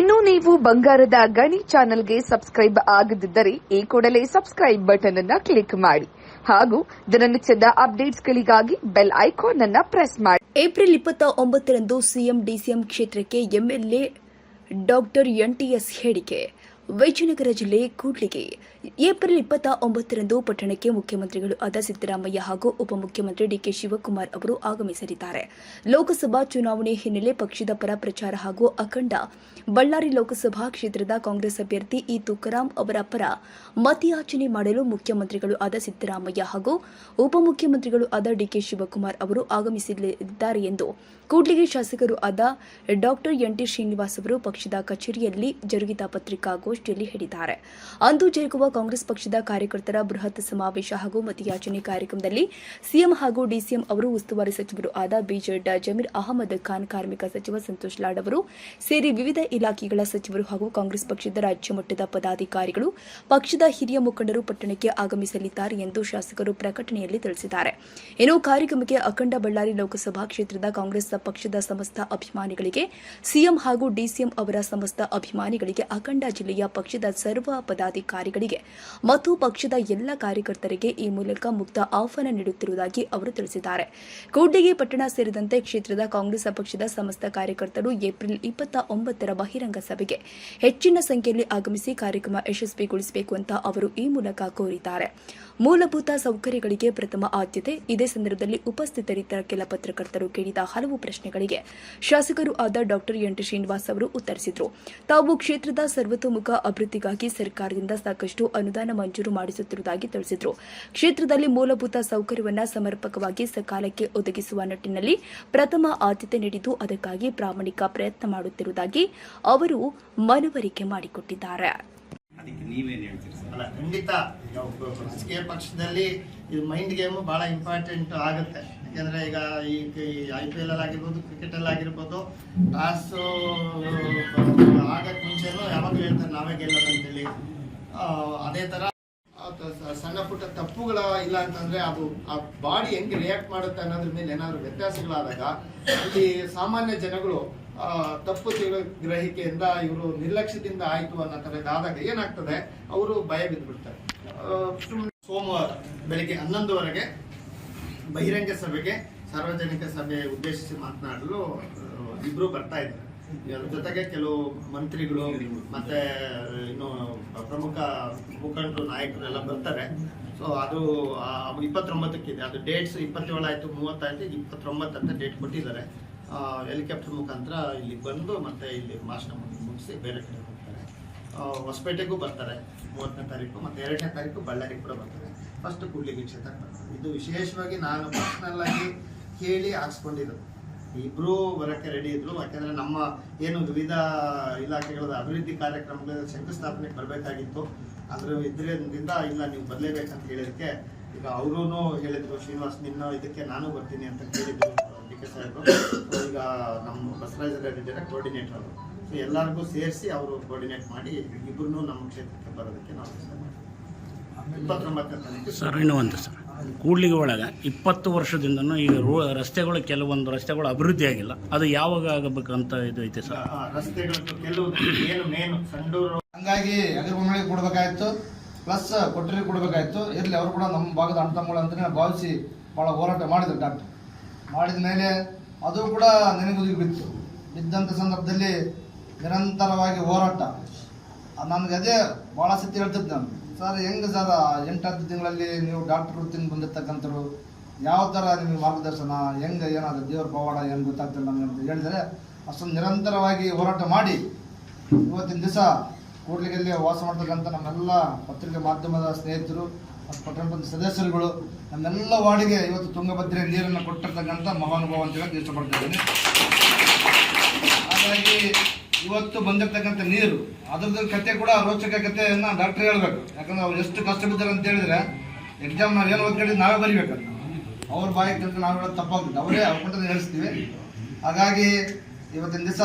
ಇನ್ನು ನೀವು ಬಂಗಾರದ ಗಣಿ ಚಾನೆಲ್ಗೆ ಸಬ್ಸ್ಕ್ರೈಬ್ ಆಗದಿದ್ದರೆ ಈ ಕೂಡಲೇ ಸಬ್ಸ್ಕ್ರೈಬ್ ಬಟನ್ ಅನ್ನ ಕ್ಲಿಕ್ ಮಾಡಿ ಹಾಗೂ ದಿನನಿತ್ಯದ ಅಪ್ಡೇಟ್ಸ್ಗಳಿಗಾಗಿ ಬೆಲ್ ಐಕಾನ್ ಅನ್ನ ಪ್ರೆಸ್ ಮಾಡಿ. ಏಪ್ರಿಲ್ ಇಪ್ಪತ್ತ ಒಂಬತ್ತರಂದು ಸಿಎಂ ಡಿಸಿಎಂ ಕ್ಷೇತ್ರಕ್ಕೆ ಎಂಎಲ್ಎ ಡಾಕ್ಟರ್ ಎನ್ಟಿಎಸ್ ಹೇಳಿಕೆ. ವಿಜಯನಗರ ಜಿಲ್ಲೆ ಕೂಡ್ಲಿಗೆ ಏಪ್ರಿಲ್ ಇಪ್ಪತ್ತ ಒಂಬತ್ತರಂದು ಪಟ್ಟಣಕ್ಕೆ ಮುಖ್ಯಮಂತ್ರಿಗಳು ಆದ ಸಿದ್ದರಾಮಯ್ಯ ಹಾಗೂ ಉಪಮುಖ್ಯಮಂತ್ರಿ ಡಿಕೆ ಶಿವಕುಮಾರ್ ಅವರು ಆಗಮಿಸಲಿದ್ದಾರೆ. ಲೋಕಸಭಾ ಚುನಾವಣೆ ಹಿನ್ನೆಲೆ ಪಕ್ಷದ ಪರ ಪ್ರಚಾರ ಹಾಗೂ ಅಖಂಡ ಬಳ್ಳಾರಿ ಲೋಕಸಭಾ ಕ್ಷೇತ್ರದ ಕಾಂಗ್ರೆಸ್ ಅಭ್ಯರ್ಥಿ ಇ ತುಕಾರಾಂ ಅವರ ಪರ ಮತಯಾಚನೆ ಮಾಡಲು ಮುಖ್ಯಮಂತ್ರಿಗಳು ಆದ ಸಿದ್ದರಾಮಯ್ಯ ಹಾಗೂ ಉಪಮುಖ್ಯಮಂತ್ರಿಗಳು ಆದ ಡಿಕೆ ಶಿವಕುಮಾರ್ ಅವರು ಆಗಮಿಸಲಿದ್ದಾರೆ ಎಂದು ಕೂಡ್ಲಿಗೆ ಶಾಸಕರು ಆದ ಡಾಕ್ಟರ್ ಎನ್ಟಿ ಶ್ರೀನಿವಾಸ್ ಅವರು ಪಕ್ಷದ ಕಚೇರಿಯಲ್ಲಿ ಜರುಗಿದ ಪತ್ರಿಕಾಗೋಷ್ಠಿಯಲ್ಲಿ ಹೇಳಿದ್ದಾರೆ. ಅಂದು ಜರುಗುವ ಕಾಂಗ್ರೆಸ್ ಪಕ್ಷದ ಕಾರ್ಯಕರ್ತರ ಬೃಹತ್ ಸಮಾವೇಶ ಹಾಗೂ ಮತಯಾಚನೆ ಕಾರ್ಯಕ್ರಮದಲ್ಲಿ ಸಿಎಂ ಹಾಗೂ ಡಿಸಿಎಂ ಅವರು ಉಸ್ತುವಾರಿ ಸಚಿವರು ಆದ ಬಿಜೆಡ್ ಜಮೀರ್ ಅಹಮದ್ ಖಾನ್, ಕಾರ್ಮಿಕ ಸಚಿವ ಸಂತೋಷ್ ಲಾಡ್ ಅವರು ಸೇರಿ ವಿವಿಧ ಇಲಾಖೆಗಳ ಸಚಿವರು ಹಾಗೂ ಕಾಂಗ್ರೆಸ್ ಪಕ್ಷದ ರಾಜ್ಯ ಮಟ್ಟದ ಪದಾಧಿಕಾರಿಗಳು, ಪಕ್ಷದ ಹಿರಿಯ ಮುಖಂಡರು ಪಟ್ಟಣಕ್ಕೆ ಆಗಮಿಸಲಿದ್ದಾರೆ ಎಂದು ಶಾಸಕರು ಪ್ರಕಟಣೆಯಲ್ಲಿ ತಿಳಿಸಿದ್ದಾರೆ. ಇನ್ನು ಕಾರ್ಯಕ್ರಮಕ್ಕೆ ಅಖಂಡ ಬಳ್ಳಾರಿ ಲೋಕಸಭಾ ಕ್ಷೇತ್ರದ ಕಾಂಗ್ರೆಸ್ ಪಕ್ಷದ ಸಮಸ್ತ ಅಭಿಮಾನಿಗಳಿಗೆ, ಸಿಎಂ ಹಾಗೂ ಡಿಸಿಎಂ ಅವರ ಸಮಸ್ತ ಅಭಿಮಾನಿಗಳಿಗೆ ಅಖಂಡ ಜಿಲ್ಲೆಯ ಪಕ್ಷದ ಸರ್ವ ಪದಾಧಿಕಾರಿಗಳಿಗೆ ಮತ್ತು ಪಕ್ಷದ ಎಲ್ಲ ಕಾರ್ಯಕರ್ತರಿಗೆ ಈ ಮೂಲಕ ಮುಕ್ತ ಆಹ್ವಾನ ನೀಡುತ್ತಿರುವುದಾಗಿ ಅವರು ತಿಳಿಸಿದ್ದಾರೆ. ಕೂಡ್ಲಿಗಿ ಪಟ್ಟಣ ಸೇರಿದಂತೆ ಕ್ಷೇತ್ರದ ಕಾಂಗ್ರೆಸ್ ಪಕ್ಷದ ಸಮಸ್ತ ಕಾರ್ಯಕರ್ತರು ಏಪ್ರಿಲ್ ಇಪ್ಪತ್ತ ಒಂಬತ್ತರ ಬಹಿರಂಗ ಸಭೆಗೆ ಹೆಚ್ಚಿನ ಸಂಖ್ಯೆಯಲ್ಲಿ ಆಗಮಿಸಿ ಕಾರ್ಯಕ್ರಮ ಯಶಸ್ವಿಗೊಳಿಸಬೇಕು ಅಂತ ಅವರು ಈ ಮೂಲಕ ಕೋರಿದ್ದಾರೆ. ಮೂಲಭೂತ ಸೌಕರ್ಯಗಳಿಗೆ ಪ್ರಥಮ ಆದ್ಯತೆ, ಇದೇ ಸಂದರ್ಭದಲ್ಲಿ ಉಪಸ್ಥಿತರಿದ್ದ ಕೆಲ ಪತ್ರಕರ್ತರು ಕೇಳಿದ ಹಲವು ಪ್ರಶ್ನೆಗಳಿಗೆ ಶಾಸಕರು ಆದ ಡಾಕ್ಟರ್ ಎಂಟಿ ಶ್ರೀನಿವಾಸ್ ಅವರು ಉತ್ತರಿಸಿದರು. ತಾವು ಕ್ಷೇತ್ರದ ಸರ್ವತೋಮುಖ ಅಭಿವೃದ್ಧಿಗಾಗಿ ಸರ್ಕಾರದಿಂದ ಸಾಕಷ್ಟು ಅನುದಾನ ಮಂಜೂರು ಮಾಡಿಸುತ್ತಿರುವುದಾಗಿ ತಿಳಿಸಿದರು. ಕ್ಷೇತ್ರದಲ್ಲಿ ಮೂಲಭೂತ ಸೌಕರ್ಯವನ್ನು ಸಮರ್ಪಕವಾಗಿ ಸಕಾಲಕ್ಕೆ ಒದಗಿಸುವ ನಿಟ್ಟಿನಲ್ಲಿ ಪ್ರಥಮ ಆದ್ಯತೆ ನೀಡಿದ್ದು ಅದಕ್ಕಾಗಿ ಪ್ರಾಮಾಣಿಕ ಪ್ರಯತ್ನ ಮಾಡುತ್ತಿರುವುದಾಗಿ ಅವರು ಮನವರಿಕೆ ಮಾಡಿಕೊಟ್ಟಿದ್ದಾರೆ. ಅದಕ್ಕೆ ನೀವೇನು ಹೇಳ್ತೀರಿ ಸರ್? ಅಲ್ಲ ಖಂಡಿತ. ರಾಜಕೀಯ ಪಕ್ಷದಲ್ಲಿ ಇದು ಮೈಂಡ್ ಗೇಮ್ ಬಹಳ ಇಂಪಾರ್ಟೆಂಟ್ ಆಗುತ್ತೆ. ಯಾಕಂದ್ರೆ ಈಗ ಈ ಐ ಪಿ ಎಲ್ ಅಲ್ಲಿ ಆಗಿರ್ಬೋದು ಕ್ರಿಕೆಟ್ ಅಲ್ಲಿ ಆಗಿರ್ಬೋದು ಟಾಸ್ ಆಗಕ್ಕೆ ಮುಂಚೆನೂ ಯಾವಾಗಲೂ ಹೇಳ್ತಾರೆ ನಾವೇ ಗೆಲ್ಲೋದು ಅಂತೇಳಿ. ಅದೇ ತರ ಸಣ್ಣ ಪುಟ್ಟ ತಪ್ಪುಗಳ ಇಲ್ಲ ಅಂತಂದ್ರೆ ಅದು ಆ ಬಾಡಿ ಹೆಂಗೆ ರಿಯಾಕ್ಟ್ ಮಾಡುತ್ತೆ ಅನ್ನೋದ್ರ ಮೇಲೆ ಏನಾದ್ರು ವ್ಯತ್ಯಾಸಗಳಾದಾಗ ಅಲ್ಲಿ ಸಾಮಾನ್ಯ ಜನಗಳು ತಪ್ಪು ತಿಳಿ ಗ್ರಹಿಕೆಯಿಂದ ಇವರು ನಿರ್ಲಕ್ಷ್ಯದಿಂದ ಆಯ್ತು ಅನ್ನೋ ತರದಾದಾಗ ಏನಾಗ್ತದೆ? ಅವರು ಭಯ ಬಿದ್ದುಬಿಡ್ತಾರೆ ಸೋಮವಾರ ಬೆಳಿಗ್ಗೆ ಹನ್ನೊಂದುವರೆಗೆ ಬಹಿರಂಗ ಸಭೆಗೆ ಸಾರ್ವಜನಿಕ ಸಭೆ ಉದ್ದೇಶಿಸಿ ಮಾತನಾಡಲು ಇಬ್ಬರು ಬರ್ತಾ ಇದ್ದಾರೆ. ಅದ್ರ ಜೊತೆಗೆ ಕೆಲವು ಮಂತ್ರಿಗಳು, ಮತ್ತೆ ಇನ್ನು ಪ್ರಮುಖ ಮುಖಂಡರು ನಾಯಕರು ಎಲ್ಲ ಬರ್ತಾರೆ. ಸೊ ಅದು ಇಪ್ಪತ್ತೊಂಬತ್ತಕ್ಕಿದೆ. ಅದು ಡೇಟ್ಸ್ ಇಪ್ಪತ್ತೇಳು ಆಯ್ತು, ಮೂವತ್ತಾಯ್ತು ಇಪ್ಪತ್ತೊಂಬತ್ತು ಅಂತ ಡೇಟ್ ಕೊಟ್ಟಿದ್ದಾರೆ. ಹೆಲಿಕಾಪ್ಟರ್ ಮುಖಾಂತರ ಇಲ್ಲಿ ಬಂದು, ಮತ್ತೆ ಇಲ್ಲಿ ಭಾಷಣ ಮುಗಿಸಿ ಬೇರೆ ಕಡೆ ಹೋಗ್ತಾರೆ. ಹೊಸಪೇಟೆಗೂ ಬರ್ತಾರೆ. ಮೂವತ್ತನೇ ತಾರೀಕು, ಮತ್ತೆ ಎರಡನೇ ತಾರೀಕು ಬಳ್ಳಾರಿ ಕೂಡ ಬರ್ತಾರೆ. ಫಸ್ಟ್ ಕೂಡ್ಲಿಗೆ ಕ್ಷೇತ್ರಕ್ಕೆ ಇದು ವಿಶೇಷವಾಗಿ ನಾನು ಪರ್ಸನಲ್ ಆಗಿ ಕೇಳಿ ಹಾಕ್ಸ್ಕೊಂಡಿರೋದು. ಇಬ್ರು ಬರೋಕ್ಕೆ ರೆಡಿ ಇದ್ರು. ಯಾಕೆಂದರೆ ನಮ್ಮ ಏನು ವಿವಿಧ ಇಲಾಖೆಗಳ ಅಭಿವೃದ್ಧಿ ಕಾರ್ಯಕ್ರಮಗಳ ಶಂಕುಸ್ಥಾಪನೆಗೆ ಬರಬೇಕಾಗಿತ್ತು. ಅದ್ರ ಇದರಿಂದ ಇಲ್ಲ, ನೀವು ಬರಲೇಬೇಕಂತ ಹೇಳಿದಕ್ಕೆ ಈಗ ಅವರು ಹೇಳಿದ್ರು, ಶ್ರೀನಿವಾಸ್ ನಿನ್ನ ಇದಕ್ಕೆ ನಾನು ಬರ್ತೀನಿ ಅಂತ ಕೇಳಿದ್ರು ಡಿ ಕೆ ಸಾಹೇಬರು. ಈಗ ನಮ್ಮ ಬಸವರಾಜ ರೆಡ್ಡಿ ಜನ ಕೋರ್ಡಿನೇಟರ್ ಅವರು. ಸೊ ಎಲ್ಲರಿಗೂ ಸೇರಿಸಿ ಅವರು ಕೋರ್ಡಿನೇಟ್ ಮಾಡಿ ಇಬ್ಬರೂ ನಮ್ಮ ಕ್ಷೇತ್ರಕ್ಕೆ ಬರೋದಕ್ಕೆ ನಾವು. ಇಪ್ಪತ್ತೊಂಬತ್ತನೇ ತಾರೀಕು. ಸರ್, ಇನ್ನೂ ಒಂದು ಸರ್. ಕೂಡ್ಲಿಗೆ ಒಳಗೆ ಇಪ್ಪತ್ತು ವರ್ಷದಿಂದನೂ ಈಗ ರೋ ರಸ್ತೆಗಳು ಕೆಲವೊಂದು ರಸ್ತೆಗಳು ಅಭಿವೃದ್ಧಿ ಆಗಿಲ್ಲ. ಅದು ಯಾವಾಗ ಆಗಬೇಕಂತ ಇದು ಐತೆ ಸರ್? ಆ, ರಸ್ತೆಗಳು ಕೆಲವು ಏನು ಮೇನು ಸಂಡೂರು. ಹಂಗಾಗಿ ಅಗ್ರಿಬೊಮ್ಮಳಿಗೆ ಕೊಡಬೇಕಾಯ್ತು ಪ್ಲಸ್ ಕೊಟ್ಟರಿಗೆ ಕೊಡಬೇಕಾಯ್ತು. ಇರಲಿ ಅವರು ಕೂಡ ನಮ್ಮ ಭಾಗದ ಅಣ್ತಮ್ಮಗಳು ಅಂತಲೇ ಭಾವಿಸಿ ಭಾಳ ಹೋರಾಟ ಮಾಡಿದ್ರು ಡಾಕ್ಟರ್ ಮಾಡಿದ ಮೇಲೆ ಅದು ಕೂಡ ನೆನೆಗುದಿಗೆ ಬಿತ್ತು. ಬಿದ್ದಂಥ ಸಂದರ್ಭದಲ್ಲಿ ನಿರಂತರವಾಗಿ ಹೋರಾಟ. ನನಗೆ ಅದೇ ಭಾಳ ಸತಿ ಹೇಳ್ತಿದ್ದೆ ನಾನು. ಸರ್, ಹೆಂಗೆ ಸರ್? ಎಂಟು ಹತ್ತು ತಿಂಗಳಲ್ಲಿ ನೀವು ಡಾಕ್ಟರ್ ವೃತ್ತಿನ ಬಂದಿರ್ತಕ್ಕಂಥವ್ರು, ಯಾವ ಥರ ನಿಮಗೆ ಮಾರ್ಗದರ್ಶನ, ಹೆಂಗೆ ಏನಾದ್ರು ದೇವ್ರ ಪವಾಡ ಏನು ಗೊತ್ತಾಗ್ತಿಲ್ಲ ನಮಗೆ ಅಂತ ಹೇಳಿದರೆ, ಅಷ್ಟೊಂದು ನಿರಂತರವಾಗಿ ಹೋರಾಟ ಮಾಡಿ, ಇವತ್ತಿನ ದಿವಸ ಕೂಡ್ಲಿಗೆಲ್ಲಿ ವಾಸ ಮಾಡ್ತಕ್ಕಂಥ ನಮ್ಮೆಲ್ಲ ಪತ್ರಿಕೆ ಮಾಧ್ಯಮದ ಸ್ನೇಹಿತರು ಮತ್ತು ಪಟ್ಟಣದ ಸದಸ್ಯರುಗಳು, ನಮ್ಮೆಲ್ಲ ವಾರ್ಡಿಗೆ ಇವತ್ತು ತುಂಗಭದ್ರೆ ನೀರನ್ನು ಕೊಟ್ಟಿರ್ತಕ್ಕಂಥ ಮಹಾನುಭಾವ ಅಂತ ಹೇಳಕ್ಕೆ ಇಷ್ಟಪಡ್ತಾ ಇದ್ದೀನಿ. ಹಾಗಾಗಿ ಇವತ್ತು ಬಂದಿರತಕ್ಕಂಥ ನೀರು, ಅದ್ರದ್ದು ಕತೆ ಕೂಡ ರೋಚಕ ಕಥೆಯನ್ನ ಡಾಕ್ಟರ್ ಹೇಳ್ಬೇಕು. ಯಾಕಂದ್ರೆ ಅವ್ರು ಎಷ್ಟು ಕಷ್ಟ ಬಿದ್ದಾರೆ ಅಂತ ಹೇಳಿದ್ರೆ ಎಕ್ಸಾಮ್ ನಾವು ಏನು ಓದ್ಕೊಂಡಿದ್ದು ನಾವೇ ಬರಿಬೇಕು ಅವ್ರ ಬಾಯಿ ಕಂತ ನಾವು ಹೇಳೋದು ತಪ್ಪಾಗ್ತದೆ ಅವರೇ ಅವ್ರ ಕೊಟ್ಟದ್ದು ಹೇಳಿಸ್ತೀವಿ. ಹಾಗಾಗಿ ಇವತ್ತಿನ ದಿವಸ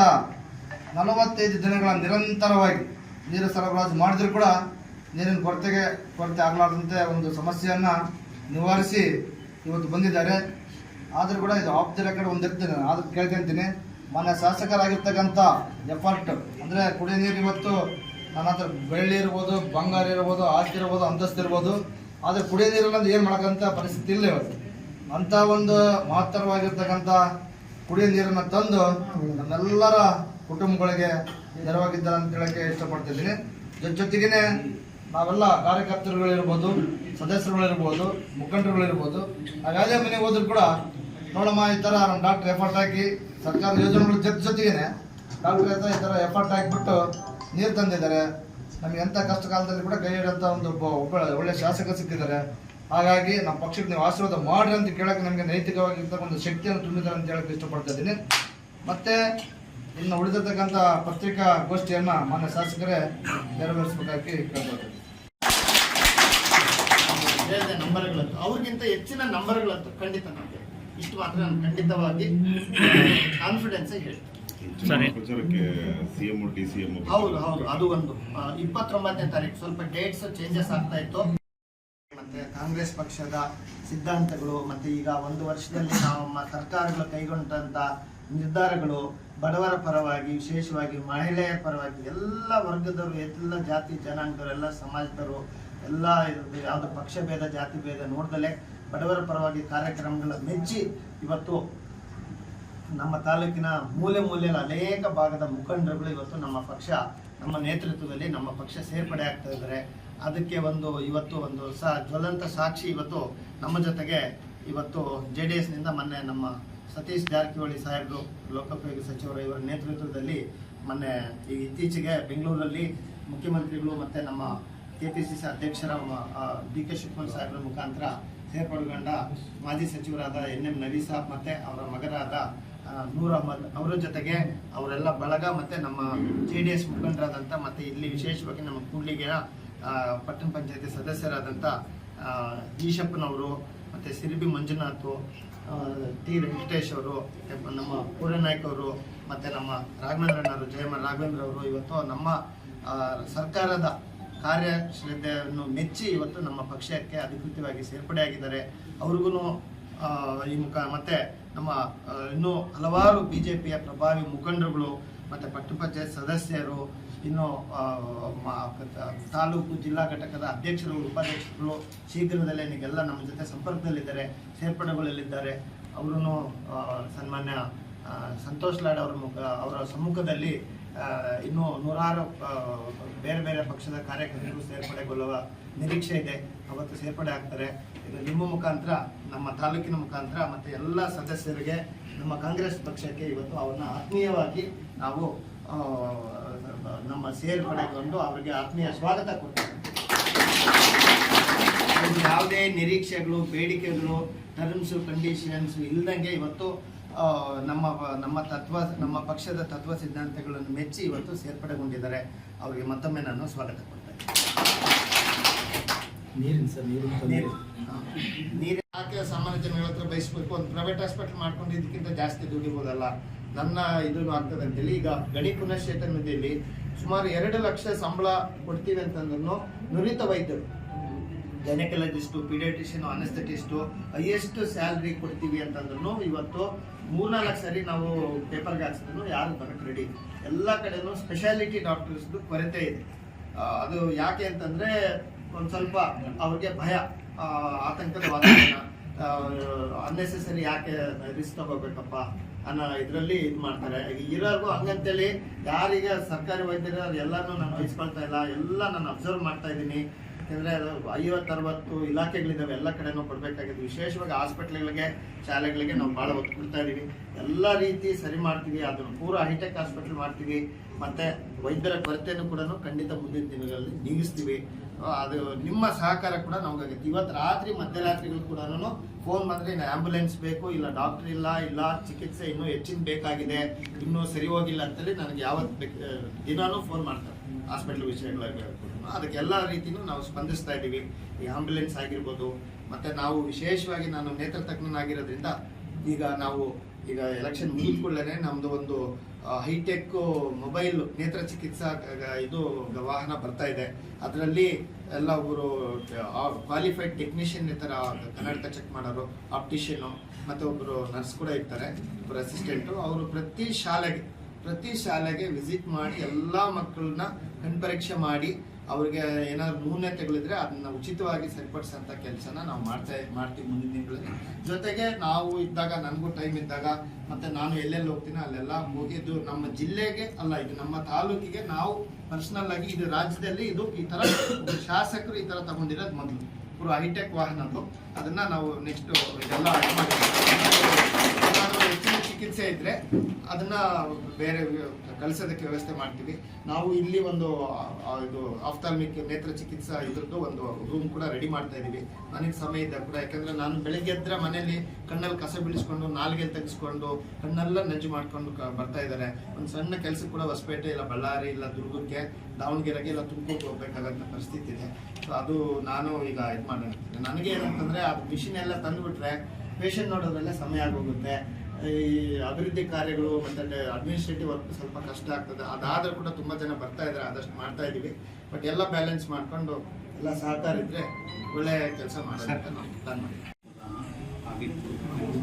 ನಲವತ್ತೈದು ದಿನಗಳ ನಿರಂತರವಾಗಿ ನೀರು ಸರಬರಾಜು ಮಾಡಿದ್ರು ಕೂಡ ನೀರಿನ ಕೊರತೆಗೆ ಕೊರತೆ ಆಗಲಾರ್ದಂತೆ ಒಂದು ಸಮಸ್ಯೆಯನ್ನು ನಿವಾರಿಸಿ ಇವತ್ತು ಬಂದಿದ್ದಾರೆ. ಆದರೂ ಕೂಡ ಇದು ಆಫ್ ದಿ ರೆಕಾರ್ಡ್ ಒಂದು ಇರ್ತೇನೆ ಆದ್ರೂ ಕೇಳ್ಕೊಂತೀನಿ. ಮಾನ್ಯ ಶಾಸಕರಾಗಿರ್ತಕ್ಕಂಥ ಎಫರ್ಟ್, ಅಂದರೆ ಕುಡಿಯ ನೀರು ಇವತ್ತು ನನ್ನ ಹತ್ರ ಬೆಳ್ಳಿ ಇರ್ಬೋದು, ಬಂಗಾರ ಇರ್ಬೋದು, ಆಸ್ತಿ ಇರ್ಬೋದು, ಅಂತಸ್ತು ಇರ್ಬೋದು, ಆದರೆ ಕುಡಿಯ ನೀರನ್ನ ಏನು ಮಾಡೋಕ್ಕಂಥ ಪರಿಸ್ಥಿತಿ ಇಲ್ಲ ಇವತ್ತು. ಅಂಥ ಒಂದು ಮಹತ್ತರವಾಗಿರ್ತಕ್ಕಂಥ ಕುಡಿಯ ನೀರನ್ನು ತಂದು ನಮ್ಮೆಲ್ಲರ ಕುಟುಂಬಗಳಿಗೆ ನೆರವಾಗಿದ್ದಾರೆ ಅಂತ ಹೇಳೋಕ್ಕೆ ಇಷ್ಟಪಡ್ತಿದ್ದೀನಿ. ಜೊತೆ ಜೊತೆಗೇ ನಾವೆಲ್ಲ ಕಾರ್ಯಕರ್ತರುಗಳಿರ್ಬೋದು, ಸದಸ್ಯರುಗಳಿರ್ಬೋದು, ಮುಖಂಡರುಗಳಿರ್ಬೋದು ನಾವ್ಯಾವುದೇ ಮನೆಗೆ ಹೋದ್ರು ಕೂಡ ನೋಡಮ್ಮ ಈ ಥರ ನಮ್ಮ ಡಾಕ್ಟ್ರ್ ಎಫರ್ಟ್ ಹಾಕಿ ಸರ್ಕಾರ ಯೋಜನೆಗಳು ಜೊತೆ ಜೊತೆಗೇನೆ. ಡಾಕ್ಟರ್ ಅಂತ ಈ ಥರ ಎಫರ್ಟ್ ಹಾಕಿಬಿಟ್ಟು ನೀರು ತಂದಿದ್ದಾರೆ. ನಮಗೆ ಎಂಥ ಕಷ್ಟ ಕಾಲದಲ್ಲಿ ಕೂಡ ಕೈ ಹಿಡಿದಂಥ ಒಂದು ಒಬ್ಬ ಒಳ್ಳೆ ಶಾಸಕ ಸಿಕ್ಕಿದ್ದಾರೆ. ಹಾಗಾಗಿ ನಮ್ಮ ಪಕ್ಷಕ್ಕೆ ನೀವು ಆಶೀರ್ವಾದ ಮಾಡ್ರಿ ಅಂತ ಕೇಳಕ್ಕೆ ನಮಗೆ ನೈತಿಕವಾಗಿರ್ತಕ್ಕ ಒಂದು ಶಕ್ತಿಯನ್ನು ತುಂಬಿದ್ದಾರೆ ಅಂತ ಹೇಳಕ್ಕೆ ಇಷ್ಟಪಡ್ತಾ ಇದ್ದೀನಿ. ಮತ್ತು ಇನ್ನು ಉಳಿದಿರ್ತಕ್ಕಂಥ ಪತ್ರಿಕಾ ಗೋಷ್ಠಿಯನ್ನು ಮಾನ್ಯ ಶಾಸಕರೇ ನೆರವೇರಿಸಬೇಕಾಗಿ ಕೇಳ್ಬೋದು ನಂಬರ್ಗಳಂತೂ, ಅವ್ರಿಗಿಂತ ಹೆಚ್ಚಿನ ನಂಬರ್ಗಳಂತ ಖಂಡಿತ ನಮಗೆ ಇಷ್ಟು ಮಾತ್ರ ನಾನು ಖಂಡಿತವಾಗಿ ಕಾನ್ಫಿಡೆನ್ಸ್ ಹೇಳ್ತೀನಿ. ಸರಿ. ಪ್ರಚಾರಕ್ಕೆ ಸಿಎಂ ಡಿ ಸಿಎಂ ಹೌದು ಹೌದು ಅದು ಒಂದು. ಇಪ್ಪತ್ತೊಂಬತ್ತನೇ ತಾರೀಕು ಸ್ವಲ್ಪ ಡೇಟ್ಸ್ ಚೇಂಜಸ್ ಆಗ್ತಾ ಇತ್ತು. ಮತ್ತೆ ಕಾಂಗ್ರೆಸ್ ಪಕ್ಷದ ಸಿದ್ಧಾಂತಗಳು ಮತ್ತೆ ಈಗ ಒಂದು ವರ್ಷದಲ್ಲಿ ನಮ್ಮ ಸರ್ಕಾರಗಳು ಕೈಗೊಂಡಂತ ನಿರ್ಧಾರಗಳು ಬಡವರ ಪರವಾಗಿ ವಿಶೇಷವಾಗಿ ಮಹಿಳೆಯರ ಪರವಾಗಿ ಎಲ್ಲ ವರ್ಗದವರು ಎಲ್ಲ ಜಾತಿ ಜನಾಂಗದವರು ಎಲ್ಲ ಸಮಾಜದವರು ಎಲ್ಲ ಯಾವುದು ಪಕ್ಷ ಭೇದ ಜಾತಿ ಭೇದ ನೋಡ್ದಲೆ ಬಡವರ ಪರವಾಗಿ ಕಾರ್ಯಕ್ರಮಗಳ ಮೆಚ್ಚಿ ಇವತ್ತು ನಮ್ಮ ತಾಲೂಕಿನ ಮೂಲೆ ಮೂಲೆಯಲ್ಲಿ ಅನೇಕ ಭಾಗದ ಮುಖಂಡರುಗಳು ಇವತ್ತು ನಮ್ಮ ಪಕ್ಷ, ನಮ್ಮ ನೇತೃತ್ವದಲ್ಲಿ ನಮ್ಮ ಪಕ್ಷ ಸೇರ್ಪಡೆ ಆಗ್ತಾ ಇದ್ದಾರೆ. ಅದಕ್ಕೆ ಒಂದು ಇವತ್ತು ಒಂದು ಸ ಜ್ವಲಂತ ಸಾಕ್ಷಿ ಇವತ್ತು ನಮ್ಮ ಜೊತೆಗೆ ಇವತ್ತು ಜೆ ಡಿ ಎಸ್ನಿಂದ ಮೊನ್ನೆ ನಮ್ಮ ಸತೀಶ್ ಜಾರಕಿಹೊಳಿ ಸಾಹೇಬರು, ಲೋಕೋಪಯೋಗಿ ಸಚಿವರು ಇವರ ನೇತೃತ್ವದಲ್ಲಿ ಮೊನ್ನೆ ಈ ಇತ್ತೀಚೆಗೆ ಬೆಂಗಳೂರಲ್ಲಿ ಮುಖ್ಯಮಂತ್ರಿಗಳು ಮತ್ತು ನಮ್ಮ ಕೆ ಪಿ ಸಿ ಸಿ ಅಧ್ಯಕ್ಷರ ಡಿ ಕೆ ಶಿವಕುಮಾರ್ ಸಾಹೇಬರ ಮುಖಾಂತರ ಸೇರ್ಪಡೆಗೊಂಡ ಮಾಜಿ ಸಚಿವರಾದ ಎನ್ ಎಂ ಸಾಬ್ ಮತ್ತೆ ಅವರ ಮಗರಾದ ಆ, ನೂರ್ ಅಹಮದ್ ಅವರ ಜೊತೆಗೆ ಅವರೆಲ್ಲ ಬಳಗ ಮತ್ತೆ ನಮ್ಮ ಜೆ ಡಿ ಎಸ್ ಮುಖಂಡರಾದಂಥ ಮತ್ತೆ ಇಲ್ಲಿ ವಿಶೇಷವಾಗಿ ನಮ್ಮ ಕೂಡ್ಲಿಗೆಯ ಪಟ್ಟಣ ಪಂಚಾಯತಿ ಸದಸ್ಯರಾದಂಥ ಈಶಪ್ಪನವರು ಮತ್ತೆ ಸಿರಿಬಿ ಮಂಜುನಾಥ್ ಟಿ ವೆಂಕಟೇಶ್ ಅವರು ನಮ್ಮ ಪೂರ್ಣನಾಯ್ಕ ಅವರು ಮತ್ತೆ ನಮ್ಮ ರಾಘವೇಂದ್ರಣ್ಣವರು ಜಯಮ್ಮ ರಾಘವೇಂದ್ರ ಅವರು ಇವತ್ತು ನಮ್ಮ ಸರ್ಕಾರದ ಕಾರ್ಯಶ್ರದ್ಧೆಯನ್ನು ಮೆಚ್ಚಿ ಇವತ್ತು ನಮ್ಮ ಪಕ್ಷಕ್ಕೆ ಅಧಿಕೃತವಾಗಿ ಸೇರ್ಪಡೆಯಾಗಿದ್ದಾರೆ ಅವ್ರಿಗೂ ಈ ಮುಖ, ಮತ್ತೆ ನಮ್ಮ ಇನ್ನೂ ಹಲವಾರು ಪಿಯ ಪ್ರಭಾವಿ ಮುಖಂಡರುಗಳು, ಮತ್ತೆ ಪಟ್ಟಣ ಪಂಚಾಯತ್ ಸದಸ್ಯರು, ಇನ್ನು ತಾಲೂಕು ಜಿಲ್ಲಾ ಘಟಕದ ಅಧ್ಯಕ್ಷರು ಉಪಾಧ್ಯಕ್ಷರು ಶೀಘ್ರದಲ್ಲೇ ನಿಮಗೆಲ್ಲ ನಮ್ಮ ಜೊತೆ ಸಂಪರ್ಕದಲ್ಲಿದ್ದಾರೆ ಸೇರ್ಪಡೆಗಳಲ್ಲಿದ್ದಾರೆ ಅವರು ಸನ್ಮಾನ್ಯ ಸಂತೋಷ್ ಲಾಡ್ ಅವರ ಮುಖ, ಅವರ ಸಮ್ಮುಖದಲ್ಲಿ ಇನ್ನೂ ನೂರಾರು ಬೇರೆ ಬೇರೆ ಪಕ್ಷದ ಕಾರ್ಯಕರ್ತರು ಸೇರ್ಪಡೆಗೊಳ್ಳುವ ನಿರೀಕ್ಷೆ ಇದೆ. ಅವತ್ತು ಸೇರ್ಪಡೆ ಆಗ್ತಾರೆ. ಇದು ನಿಮ್ಮ ಮುಖಾಂತರ, ನಮ್ಮ ತಾಲೂಕಿನ ಮುಖಾಂತರ, ಮತ್ತು ಎಲ್ಲ ಸದಸ್ಯರಿಗೆ ನಮ್ಮ ಕಾಂಗ್ರೆಸ್ ಪಕ್ಷಕ್ಕೆ ಇವತ್ತು ಅವರನ್ನ ಆತ್ಮೀಯವಾಗಿ ನಾವು ನಮ್ಮ ಸೇರ್ಪಡೆಗೊಂಡು ಅವರಿಗೆ ಆತ್ಮೀಯ ಸ್ವಾಗತ ಕೊಡ್ತೇವೆ. ಯಾವುದೇ ನಿರೀಕ್ಷೆಗಳು, ಬೇಡಿಕೆಗಳು ಟರ್ಮ್ಸು ಕಂಡೀಷನ್ಸ್ ಇಲ್ದಂಗೆ ಇವತ್ತು ನಮ್ಮ ನಮ್ಮ ತತ್ವ ನಮ್ಮ ಪಕ್ಷದ ತತ್ವ ಸಿದ್ಧಾಂತಗಳನ್ನು ಮೆಚ್ಚಿ ಇವತ್ತು ಸೇರ್ಪಡೆಗೊಂಡಿದ್ದಾರೆ. ಅವರಿಗೆ ಮತ್ತೊಮ್ಮೆ ನಾನು ಸ್ವಾಗತ ಕೊಡ್ತೇನೆ. ನೀರು ನೀರು ಯಾಕೆ ಸಾಮಾನ್ಯ ಜನಗಳ ಹತ್ರ ಬಯಸ್ಬೇಕು. ಒಂದು ಪ್ರೈವೇಟ್ ಹಾಸ್ಪಿಟಲ್ ಮಾಡ್ಕೊಂಡು ಇದಕ್ಕಿಂತ ಜಾಸ್ತಿ ದುಡಿಬೋದಲ್ಲ ನನ್ನ ಇದು ಆಗ್ತದೆ ಅಂತೇಳಿ ಈಗ ಗಣಿ ಪುನಶ್ಚೇತನ ನಿಧಿಯಲ್ಲಿ ಸುಮಾರು ಎರಡು ಲಕ್ಷ ಸಂಬಳ ಕೊಡ್ತೀವಿ ಅಂತಂದ್ರೂ ನುರಿತ ವೈದ್ಯರು. Gynaecologist paediatrician anaesthetist highest salary ಕೊಡ್ತೀವಿ ಅಂತಂದ್ರೂ ಇವತ್ತು ಮೂರ್ನಾಲ್ಕು ಸರಿ ನಾವು ಪೇಪರ್ಗೆ ಹಾಕ್ಸಿದ್ರು ಯಾರು ಬರಕ್ಕೆ ರೆಡಿ ಎಲ್ಲ ಕಡೆನೂ ಸ್ಪೆಷಾಲಿಟಿ ಡಾಕ್ಟರ್ಸ್ದು ಕೊರತೆ ಇದೆ. ಅದು ಯಾಕೆ ಅಂತಂದ್ರೆ ಒಂದು ಸ್ವಲ್ಪ ಅವ್ರಿಗೆ ಭಯ ಆತಂಕದ ವಾತಾವರಣ ಅನ್ನೆಸೆಸರಿ ಯಾಕೆ ರಿಸ್ಕ್ ತಗೋಬೇಕಪ್ಪ ಅನ್ನೋ ಇದರಲ್ಲಿ ಇದು ಮಾಡ್ತಾರೆ. ಇರೋರ್ಗು ಹಂಗಂತೇಳಿ ಯಾರೀಗ ಸರ್ಕಾರಿ ವೈದ್ಯರು ಎಲ್ಲನೂ ನಾನು ವಹಿಸ್ಕೊಳ್ತಾ ಇಲ್ಲ, ಎಲ್ಲ ನಾನು ಅಬ್ಸರ್ವ್ ಮಾಡ್ತಾ ಇದ್ದೀನಿ. ಯಾಕಂದ್ರೆ ಐವತ್ತು, ಅರವತ್ತು ಎಲ್ಲ ಎಲ್ಲ ಕಡೆನೂ ಕೊಡಬೇಕಾಗಿದೆ ವಿಶೇಷವಾಗಿ ಹಾಸ್ಪಿಟ್ಲ್ಗಳಿಗೆ, ಶಾಲೆಗಳಿಗೆ ನಾವು ಭಾಳ ಒತ್ತು ಕೊಡ್ತಾ ಇದೀವಿ. ಎಲ್ಲ ರೀತಿ ಸರಿ ಮಾಡ್ತೀವಿ. ಅದನ್ನು ಪೂರ ಹೈಟೆಕ್ ಹಾಸ್ಪಿಟ್ಲ್ ಮಾಡ್ತೀವಿ. ಮತ್ತೆ ವೈದ್ಯರ ಕೊರತೆಯನ್ನು ಕೂಡ ಖಂಡಿತ ಮುಂದಿನ ದಿನಗಳಲ್ಲಿ ನೀಗಿಸ್ತೀವಿ. ಅದು ನಿಮ್ಮ ಸಹಕಾರ ಕೂಡ ನಮಗಾಗುತ್ತೆ. ಇವತ್ತು ರಾತ್ರಿ, ಮಧ್ಯರಾತ್ರಿಗಳು ಕೂಡ ಫೋನ್ ಬಂದ್ರೆ ಇನ್ನು ಆ್ಯಂಬುಲೆನ್ಸ್ ಬೇಕು, ಇಲ್ಲ ಡಾಕ್ಟರ್ ಇಲ್ಲ ಇಲ್ಲ ಚಿಕಿತ್ಸೆ ಇನ್ನೂ ಹೆಚ್ಚಿನ ಬೇಕಾಗಿದೆ, ಇನ್ನೂ ಸರಿ ಹೋಗಿಲ್ಲ ಅಂತೇಳಿ ನನಗೆ ಯಾವತ್ತು ಬೇಕು, ದಿನಾನೂ ಫೋನ್ ಮಾಡ್ತಾರೆ. ಹಾಸ್ಪಿಟ್ಲ್ ವಿಷಯಗಳಾಗಿ ಅದಕ್ಕೆ ರೀತಿಯೂ ನಾವು ಸ್ಪಂದಿಸ್ತಾ ಇದ್ದೀವಿ. ಈ ಆಂಬ್ಯುಲೆನ್ಸ್ ಆಗಿರ್ಬೋದು, ಮತ್ತು ನಾವು ವಿಶೇಷವಾಗಿ ನಾನು ನೇತ್ರ ತಜ್ಞನಾಗಿರೋದ್ರಿಂದ ಈಗ ನಾವು ಈಗ ಎಲೆಕ್ಷನ್ ಮುಗಿದ ಕೂಡಲೇ ನಮ್ಮದು ಒಂದು ಹೈಟೆಕ್ ಮೊಬೈಲ್ ನೇತ್ರ ಚಿಕಿತ್ಸಾ ಇದು ವಾಹನ ಬರ್ತಾ ಇದೆ. ಅದರಲ್ಲಿ ಎಲ್ಲ ಒಬ್ಬರು ಕ್ವಾಲಿಫೈಡ್ ಟೆಕ್ನಿಷಿಯನ್ ಈ ಥರ ಕನ್ನಡಕ ಚೆಕ್ ಮಾಡೋರು ಆಪ್ಟಿಷಿಯನು ಮತ್ತು ಒಬ್ಬರು ನರ್ಸ್ ಕೂಡ ಇರ್ತಾರೆ ಒಬ್ಬರು ಅಸಿಸ್ಟೆಂಟು ಅವರು ಪ್ರತಿ ಶಾಲೆಗೆ ಪ್ರತಿ ಶಾಲೆಗೆ ವಿಸಿಟ್ ಮಾಡಿ ಎಲ್ಲ ಮಕ್ಕಳನ್ನ ಕಣ್ ಪರೀಕ್ಷೆ ಮಾಡಿ ಅವ್ರಿಗೆ ಏನಾದ್ರು ನ್ಯೂನತೆಗಳಿದ್ರೆ ಅದನ್ನ ಉಚಿತವಾಗಿ ಸರಿಪಡಿಸೋಂಥ ಕೆಲಸನ ನಾವು ಮಾಡ್ತಾ ಮಾಡ್ತೀವಿ ಮುಂದಿನ ದಿನಗಳಲ್ಲಿ ಜೊತೆಗೆ ನಾವು ಇದ್ದಾಗ, ನನಗೂ ಟೈಮ್ ಇದ್ದಾಗ, ಮತ್ತೆ ನಾನು ಎಲ್ಲೆಲ್ಲಿ ಹೋಗ್ತೀನಿ ಅಲ್ಲೆಲ್ಲ ಹೋಗಿ ಇದು ನಮ್ಮ ಜಿಲ್ಲೆಗೆ ಅಲ್ಲ, ಇದು ನಮ್ಮ ತಾಲೂಕಿಗೆ ನಾವು ಪರ್ಸನಲ್ ಆಗಿ ಇದು ರಾಜ್ಯದಲ್ಲಿ ಇದು ಈ ತರ ಶಾಸಕರು ಈ ತರ ತಗೊಂಡಿರೋದು ಮೊದಲು. ಹೈಟೆಕ್ ವಾಹನದ್ದು. ಅದನ್ನ ನಾವು ನೆಕ್ಸ್ಟ್ ಇದೆಲ್ಲ ಇದು ಮಾಡ್ತೀವಿ. ಏನಾದ್ರು ಹೆಚ್ಚಿನ ಚಿಕಿತ್ಸೆ ಇದ್ರೆ ಅದನ್ನ ಬೇರೆ ಕಲಿಸೋದಕ್ಕೆ ವ್ಯವಸ್ಥೆ ಮಾಡ್ತೀವಿ. ನಾವು ಇಲ್ಲಿ ಒಂದು ಇದು ಆಫ್ತಾಲ್ಮಿಕ್ ನೇತ್ರ ಚಿಕಿತ್ಸಾ ಇದ್ರದ್ದು ಒಂದು ರೂಮ್ ಕೂಡ ರೆಡಿ ಮಾಡ್ತಾ ಇದೀವಿ. ನನಗೆ ಸಮಯ ಇದೆ ಕೂಡ. ಯಾಕಂದ್ರೆ ನಾನು ಬೆಳಿಗ್ಗೆ ಎದ್ರೆ ಮನೆಯಲ್ಲಿ ಕಣ್ಣಲ್ಲಿ ಕಸ ಬಿಡಿಸ್ಕೊಂಡು ನಾಲ್ಗೆ ತೆಗೆಸ್ಕೊಂಡು, ಕಣ್ಣೆಲ್ಲ ನಂಜು ಮಾಡ್ಕೊಂಡು ಬರ್ತಾ ಇದ್ದಾರೆ. ಒಂದು ಸಣ್ಣ ಕೆಲಸ ಕೂಡ ಹೊಸಪೇಟೆ ಇಲ್ಲ, ಬಳ್ಳಾರಿ ಇಲ್ಲ, ದುರ್ಗಕ್ಕೆ, ದಾವಣಗೆರೆಗೆ ಇಲ್ಲ ತುಮಕೂರಿಗೆ ಹೋಗ್ಬೇಕಾಗಂತ ಪರಿಸ್ಥಿತಿ ಇದೆ. ಸೊ ಅದು ನಾನು ಈಗ ಇದು ಮಾಡೋಣ ನನಗೆ ಏನಂತಂದ್ರೆ, ಆ ಮಿಷಿನ್ ಎಲ್ಲ ತಂದುಬಿಟ್ರೆ ಪೇಷಂಟ್ ನೋಡೋದ್ರಲ್ಲೇ ಸಮಯ ಆಗೋಗುತ್ತೆ. ಈ ಅಭಿವೃದ್ಧಿ ಕಾರ್ಯಗಳು ಮತ್ತೆ ಅಡ್ಮಿನಿಸ್ಟ್ರೇಟಿವ್ ವರ್ಕ್ ಸ್ವಲ್ಪ ಕಷ್ಟ ಆಗ್ತದೆ. ಅದಾದರೂ ಕೂಡ ತುಂಬಾ ಜನ ಬರ್ತಾ ಇದ್ದಾರೆ ಆದಷ್ಟು ಮಾಡ್ತಾ ಇದೀವಿ. ಬಟ್ ಎಲ್ಲ ಬ್ಯಾಲೆನ್ಸ್ ಮಾಡ್ಕೊಂಡು ಎಲ್ಲ ಸಹಕಾರ ಇದ್ರೆ ಒಳ್ಳೆ ಕೆಲಸ ಮಾಡೋಣ ನಾವು ಆಗಿತ್ತು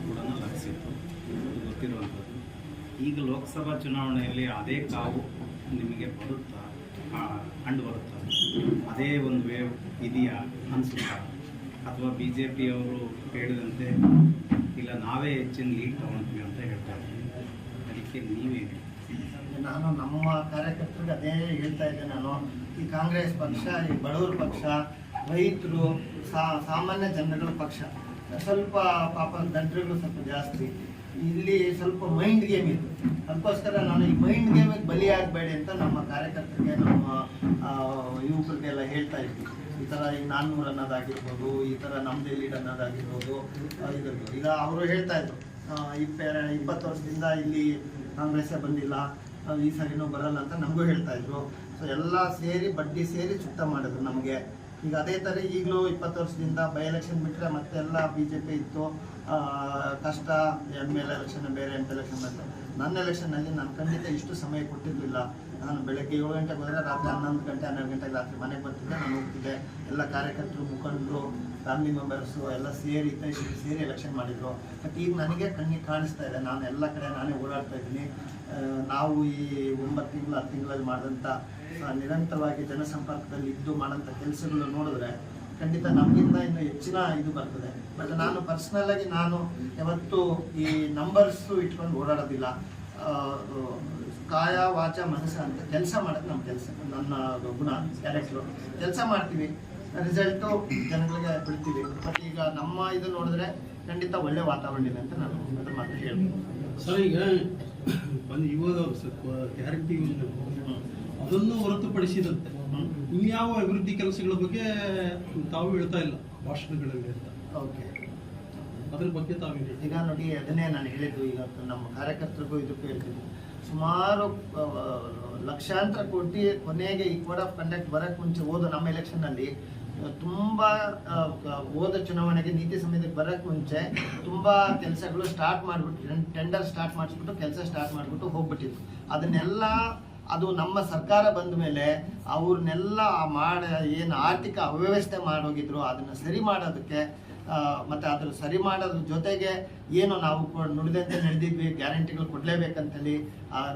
ಕೂಡ ಗೊತ್ತಿರುವಂಥದ್ದು. ಈಗ ಲೋಕಸಭಾ ಚುನಾವಣೆಯಲ್ಲಿ ಅದೇ ಕಾವು ನಿಮಗೆ ಬರುತ್ತಾ? ಕಂಡು ಬರುತ್ತಾ ಅದೇ ಒಂದು ವೇವ್ ಇದೆಯಾ ಅನಿಸುತ್ತಾ? ಅಥವಾ ಬಿ ಜೆ ಪಿಯವರು ಹೇಳಿದಂತೆ ಇಲ್ಲ, ನಾವೇ ಹೆಚ್ಚಿನ ಲೀಡ್ ತಗೊಳ್ತೀವಿ ಅಂತ ಹೇಳ್ತಾ ಇದ್ದೀವಿ ಅದಕ್ಕೆ ನೀವೇ ನಾನು ನಮ್ಮ ಕಾರ್ಯಕರ್ತರಿಗೆ ಅದೇ ಹೇಳ್ತಾ ಇದ್ದೆ ನಾನು. ಈ ಕಾಂಗ್ರೆಸ್ ಪಕ್ಷ, ಈ ಬಡವರ ಪಕ್ಷ, ರೈತರು ಸಾಮಾನ್ಯ ಜನಗಳ ಪಕ್ಷ. ಸ್ವಲ್ಪ ಪಾಪ ದಡ್ರಿಗಳು ಸ್ವಲ್ಪ ಜಾಸ್ತಿ. ಇಲ್ಲಿ ಸ್ವಲ್ಪ ಮೈಂಡ್ ಗೇಮ್ ಇತ್ತು. ಅದಕ್ಕೋಸ್ಕರ ನಾನು ಈ ಮೈಂಡ್ ಗೇಮಿಗೆ ಬಲಿಯಾಗಬೇಡಿ ಅಂತ ನಮ್ಮ ಕಾರ್ಯಕರ್ತರಿಗೆ, ನಮ್ಮ ಯುವಕರಿಗೆಲ್ಲ ಹೇಳ್ತಾ ಇದ್ವಿ ಈ ಥರ ಈಗ ನಾನ್ನೂರು ಅನ್ನೋದಾಗಿರ್ಬೋದು, ಈ ಥರ ನಮ್ದೇ ಲೀಡ್ ಅನ್ನೋದಾಗಿರ್ಬೋದು ಈಗ ಅವರು ಹೇಳ್ತಾ ಇದ್ರು ಇಪ್ಪ ಇಪ್ಪತ್ತು ವರ್ಷದಿಂದ ಇಲ್ಲಿ ಕಾಂಗ್ರೆಸ್ಸೇ ಬಂದಿಲ್ಲ ಈ ಸರಿನೂ ಬರಲ್ಲ ಅಂತ ನಮಗೂ ಹೇಳ್ತಾ ಇದ್ರು. ಸೊ ಎಲ್ಲ ಸೇರಿ, ಬಡ್ಡಿ ಸೇರಿ ಚುಟ್ಟ ಮಾಡಿದ್ರು ನಮಗೆ. ಈಗ ಅದೇ ಥರ ಈಗಲೂ ಇಪ್ಪತ್ತು ವರ್ಷದಿಂದ ಬೈ ಎಲೆಕ್ಷನ್ ಬಿಟ್ಟರೆ ಮತ್ತೆಲ್ಲ ಬಿ ಜೆ ಪಿ ಇತ್ತು. ಕಷ್ಟ, ಎಂ ಎಲ್ ಎಲೆಕ್ಷನ್ ಬೇರೆ ಎಂ ಪಿ ಎಲೆಕ್ಷನ್ ಬಂತು. ನನ್ನ ಎಲೆಕ್ಷನ್ನಲ್ಲಿ ನಾನು ಖಂಡಿತ ಇಷ್ಟು ಸಮಯ ಕೊಟ್ಟಿರಲಿಲ್ಲ ನಾನು ಬೆಳಗ್ಗೆ ಏಳು ಗಂಟೆಗೆ ಹೋದರೆ ರಾತ್ರಿ ಹನ್ನೊಂದು ಗಂಟೆ, ಹನ್ನೆರಡು ಗಂಟೆಗೆ ರಾತ್ರಿ ಮನೆಗೆ ಬರ್ತಿದ್ದೆ. ನಾನು ಹೋಗ್ತಿದ್ದೆ. ಎಲ್ಲ ಕಾರ್ಯಕರ್ತರು, ಮುಖಂಡರು ಫ್ಯಾಮಿಲಿ ಮೆಂಬರ್ಸು ಎಲ್ಲ ಸೇರಿ ಇತ್ತೀಚೆಗೆ ಸೇರಿ ಎಲೆಕ್ಷನ್ ಮಾಡಿದರು. ಬಟ್ ಈಗ ನನಗೆ ಕಣ್ಣಿಗೆ ಕಾಣಿಸ್ತಾ ಇದೆ. ನಾನು ಎಲ್ಲ ಕಡೆ ನಾನೇ ಓಡಾಡ್ತಾ ಇದ್ದೀನಿ. ನಾವು ಈ ಒಂಬತ್ತು ತಿಂಗಳು, ಹತ್ತು ತಿಂಗಳಲ್ಲಿ ಮಾಡಿದಂಥ ನಿರಂತರವಾಗಿ ಜನಸಂಪರ್ಕದಲ್ಲಿ ಇದ್ದು ಮಾಡೋಂಥ ಕೆಲಸಗಳು ನೋಡಿದ್ರೆ ಖಂಡಿತ ನಮಗಿಂತ ಇನ್ನು ಹೆಚ್ಚಿನ ಇದು ಬರ್ತದೆ. ಬಟ್ ನಾನು ಪರ್ಸ್ನಲ್ ಆಗಿ ನಾನು ಯಾವತ್ತೂ ಈ ನಂಬರ್ಸು ಇಟ್ಕೊಂಡು ಓಡಾಡೋದಿಲ್ಲ. ಕಾಯ ವಾಚ ಮನಸ್ಸ ಅಂತ ಕೆಲಸ ಮಾಡೋದು ನಮ್ಮ ಕೆಲಸ ನನ್ನ ಗುಣ ಕ್ಯಾರೆಕ್ಟ್ರು ಕೆಲಸ ಮಾಡ್ತೀವಿ ರಿಸಲ್ಟು ಜನಗಳಿಗೆ ಬಿಡ್ತೀವಿ ಬಟ್ ಈಗ ನಮ್ಮ ಇದು ನೋಡಿದ್ರೆ ಖಂಡಿತ ಒಳ್ಳೆ ವಾತಾವರಣ ಇದೆ ಅಂತ ನಾನು ಅದ್ರ ಹೇಳ್ಬೋದು. ಸರ್ ಈಗ ಒಂದು ಯುವದವರು ಸ್ವಲ್ಪ ಗ್ಯಾರಂಟಿ ಯೋಜನೆ ಅದನ್ನು ಹೊರತುಪಡಿಸಿದಂತೆ ಇನ್ಯಾವ ಅಭಿವೃದ್ಧಿ ಕೆಲಸಗಳ ಬಗ್ಗೆ ತಾವು ಹೇಳ್ತಾ ಇಲ್ಲ ಭಾಷಣಗಳಲ್ಲಿ ಅಂತ. ಓಕೆ. ಅದ್ರ ಬಗ್ಗೆ ತಾವು ಈಗ ನೋಡಿ ಅದನ್ನೇ ನಾನು ಹೇಳಿದ್ದು ಈಗ ನಮ್ಮ ಕಾರ್ಯಕರ್ತರಿಗೂ ಇದಕ್ಕೂ ಹೇಳ್ತಿದ್ದು ಸುಮಾರು ಲಕ್ಷಾಂತರ ಕೋಟಿ ಕೊನೆಗೆ ಈ ಕೋಡ್ ಆಫ್ ಕಂಡಕ್ಟ್ ಬರಕ್ ಮುಂಚೆ ಹೋದ ನಮ್ಮ ಎಲೆಕ್ಷನ್ ಅಲ್ಲಿ ಆ, ತುಂಬಾ ಹೋದ ಚುನಾವಣೆಗೆ ನೀತಿ ಸಂಹಿತೆಗೆ ಬರಕ್ ಮುಂಚೆ ತುಂಬಾ ಕೆಲಸಗಳು ಸ್ಟಾರ್ಟ್ ಮಾಡ್ಬಿಟ್ಟು ಟೆಂಡರ್ ಸ್ಟಾರ್ಟ್ ಮಾಡಿಸ್ಬಿಟ್ಟು ಕೆಲಸ ಸ್ಟಾರ್ಟ್ ಮಾಡ್ಬಿಟ್ಟು ಹೋಗ್ಬಿಟ್ಟಿದ್ರು. ಅದನ್ನೆಲ್ಲ ಅದು ನಮ್ಮ ಸರ್ಕಾರ ಬಂದ ಮೇಲೆ ಅವ್ರನ್ನೆಲ್ಲ ಮಾಡ ಏನು ಆರ್ಥಿಕ ಅವ್ಯವಸ್ಥೆ ಮಾಡೋಗಿದ್ರು ಅದನ್ನ ಸರಿ ಮಾಡೋದಕ್ಕೆ ಮತ್ತೆ ಅದ್ರ ಸರಿ ಮಾಡೋದ್ರ ಜೊತೆಗೆ ಏನು ನಾವು ನುಡಿದಂತೆ ನಡೆದಿದ್ವಿ, ಗ್ಯಾರಂಟಿಗಳು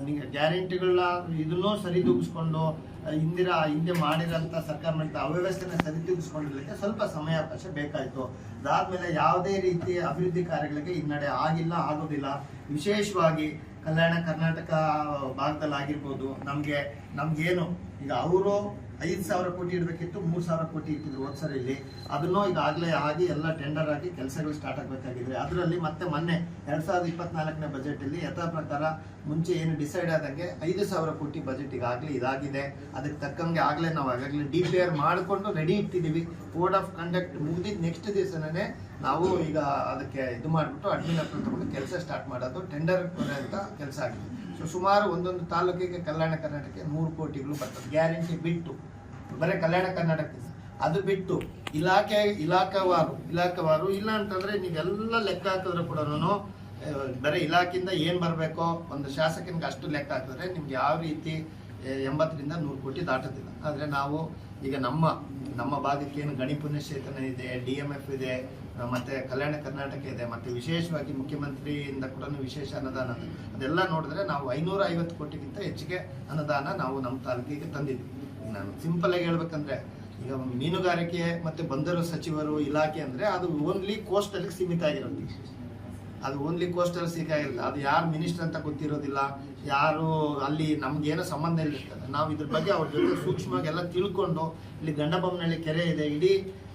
ನಿಮಗೆ ಗ್ಯಾರಂಟಿಗಳನ್ನ ಇದನ್ನೂ ಸರಿದೂಗಿಸ್ಕೊಂಡು ಹಿಂದಿರ ಹಿಂದೆ ಮಾಡಿರೋಂಥ ಸರ್ಕಾರ ಮಾಡಿದ ಅವ್ಯವಸ್ಥೆನ ಸರಿದೂಗಿಸ್ಕೊಂಡಿರ್ಲಿಕ್ಕೆ ಸ್ವಲ್ಪ ಸಮಯಾವಕಾಶ ಬೇಕಾಯಿತು. ಅದಾದ್ಮೇಲೆ ಯಾವುದೇ ರೀತಿ ಅಭಿವೃದ್ಧಿ ಕಾರ್ಯಗಳಿಗೆ ಹಿನ್ನಡೆ ಆಗಿಲ್ಲ, ಆಗೋದಿಲ್ಲ. ವಿಶೇಷವಾಗಿ ಕಲ್ಯಾಣ ಕರ್ನಾಟಕ ಭಾಗದಲ್ಲಿ ಆಗಿರ್ಬೋದು ನಮಗೆ, ನಮಗೇನು, ಈಗ ಅವರು ಐದು ಸಾವಿರ ಕೋಟಿ ಇಡಬೇಕಿತ್ತು, ಮೂರು ಸಾವಿರ ಕೋಟಿ ಇಟ್ಟಿದ್ರು ಹೋದ್ ಇಲ್ಲಿ. ಅದನ್ನು ಈಗಾಗಲೇ ಆಗಿ ಎಲ್ಲ ಟೆಂಡರ್ ಆಗಿ ಕೆಲಸಗಳು ಸ್ಟಾರ್ಟ್ ಆಗಬೇಕಾಗಿದ್ರೆ. ಅದರಲ್ಲಿ ಮತ್ತೆ ಮೊನ್ನೆ ಎರಡು ಸಾವಿರದ ಇಪ್ಪತ್ನಾಲ್ಕನೇ ಬಜೆಟಲ್ಲಿ ಯಥಾ ಪ್ರಕಾರ ಮುಂಚೆ ಏನು ಡಿಸೈಡ್ ಆದಂಗೆ ಐದು ಸಾವಿರ ಕೋಟಿ ಬಜೆಟ್ ಈಗಾಗಲೇ ಇದಾಗಿದೆ. ಅದಕ್ಕೆ ತಕ್ಕಂಗೆ ಆಗಲೇ ನಾವು ಆಗಾಗಲೇ ಡಿ ಪಿ ಆರ್ ಮಾಡಿಕೊಂಡು ರೆಡಿ ಇಟ್ಟಿದ್ದೀವಿ. ಕೋಡ್ ಆಫ್ ಕಂಡಕ್ಟ್ ಮುಗಿದಿದ್ದು ನೆಕ್ಸ್ಟ್ ದಿವಸನೇ ನಾವು ಈಗ ಅದಕ್ಕೆ ಇದು ಮಾಡಿಬಿಟ್ಟು ಅಡ್ಮಿನ್ ಹತ್ರ ತಗೊಂಡು ಕೆಲಸ ಸ್ಟಾರ್ಟ್ ಮಾಡೋದು. ಟೆಂಡರ್ ಅಂತ ಕೆಲಸ ಆಗಿದೆ. ಸೊ ಸುಮಾರು ಒಂದೊಂದು ತಾಲೂಕಿಗೆ ಕಲ್ಯಾಣ ಕರ್ನಾಟಕಕ್ಕೆ ನೂರು ಕೋಟಿಗಳು ಬರ್ತದೆ. ಗ್ಯಾರಂಟಿ ಬಿಟ್ಟು, ಬರೀ ಕಲ್ಯಾಣ ಕರ್ನಾಟಕ ಅದು ಬಿಟ್ಟು ಇಲಾಖೆ, ಇಲಾಖಾವಾರು ಇಲಾಖಾವಾರು ಇಲ್ಲ ಅಂತಂದ್ರೆ ನೀವೆಲ್ಲ ಲೆಕ್ಕ ಹಾಕಿದ್ರೆ ಕೂಡ ನಾನು ಬರೀ ಇಲಾಖೆಯಿಂದ ಏನು ಬರಬೇಕೋ ಒಂದು ಶಾಸಕನಿಗೆ ಅಷ್ಟು ಲೆಕ್ಕ ಹಾಕಿದ್ರೆ ನಿಮ್ಗೆ ಯಾವ ರೀತಿ ಎಂಬತ್ತರಿಂದ ನೂರು ಕೋಟಿ ದಾಟೋದಿಲ್ಲ. ಆದರೆ ನಾವು ಈಗ ನಮ್ಮ ನಮ್ಮ ಭಾಗಕ್ಕೆ ಏನು ಗಣಿ ಪುಣ್ಯಕ್ಷೇತ್ರ ಇದೆ, ಡಿ ಎಂ ಎಫ್ ಇದೆ ಮತ್ತೆ ಕಲ್ಯಾಣ ಕರ್ನಾಟಕ ಇದೆ, ಮತ್ತೆ ವಿಶೇಷವಾಗಿ ಮುಖ್ಯಮಂತ್ರಿಯಿಂದ ಕೂಡ ವಿಶೇಷ ಅನುದಾನ ಅದೆಲ್ಲ ನೋಡಿದ್ರೆ ನಾವು ಐನೂರ ಐವತ್ತು ಕೋಟಿಗಿಂತ ಹೆಚ್ಚಿಗೆ ಅನುದಾನ ನಾವು ನಮ್ಮ ತಾಲೂಕಿಗೆ ತಂದಿದ್ವಿ. ನಾನು ಸಿಂಪಲ್ ಆಗಿ ಹೇಳ್ಬೇಕಂದ್ರೆ, ಈಗ ಮೀನುಗಾರಿಕೆ ಮತ್ತೆ ಬಂದರು ಸಚಿವರು ಇಲಾಖೆ ಅಂದ್ರೆ ಅದು ಓನ್ಲಿ ಕೋಸ್ಟಲ್ಲಿ ಸೀಮಿತ ಆಗಿರುತ್ತೆ. ಅದು ಓನ್ಲಿ ಕೋಸ್ಟಲ್ ಸಿಗಾಗಿಲ್ಲ ಅದು ಯಾರು ಮಿನಿಸ್ಟರ್ ಅಂತ ಗೊತ್ತಿರೋದಿಲ್ಲ. ಯಾರು ಅಲ್ಲಿ ನಮ್ಗೇನೋ ಸಂಬಂಧ ಇರ್ತದೆ ನಾವು ಇದ್ರ ಬಗ್ಗೆ ಅವ್ರ ಜೊತೆ ಸೂಕ್ಷ್ಮವಾಗಿ ಎಲ್ಲ ತಿಳ್ಕೊಂಡು, ಇಲ್ಲಿ ಗಂಡಬೊಮ್ಮನಹಳ್ಳಿ ಕೆರೆ ಇದೆ, ಇಡೀ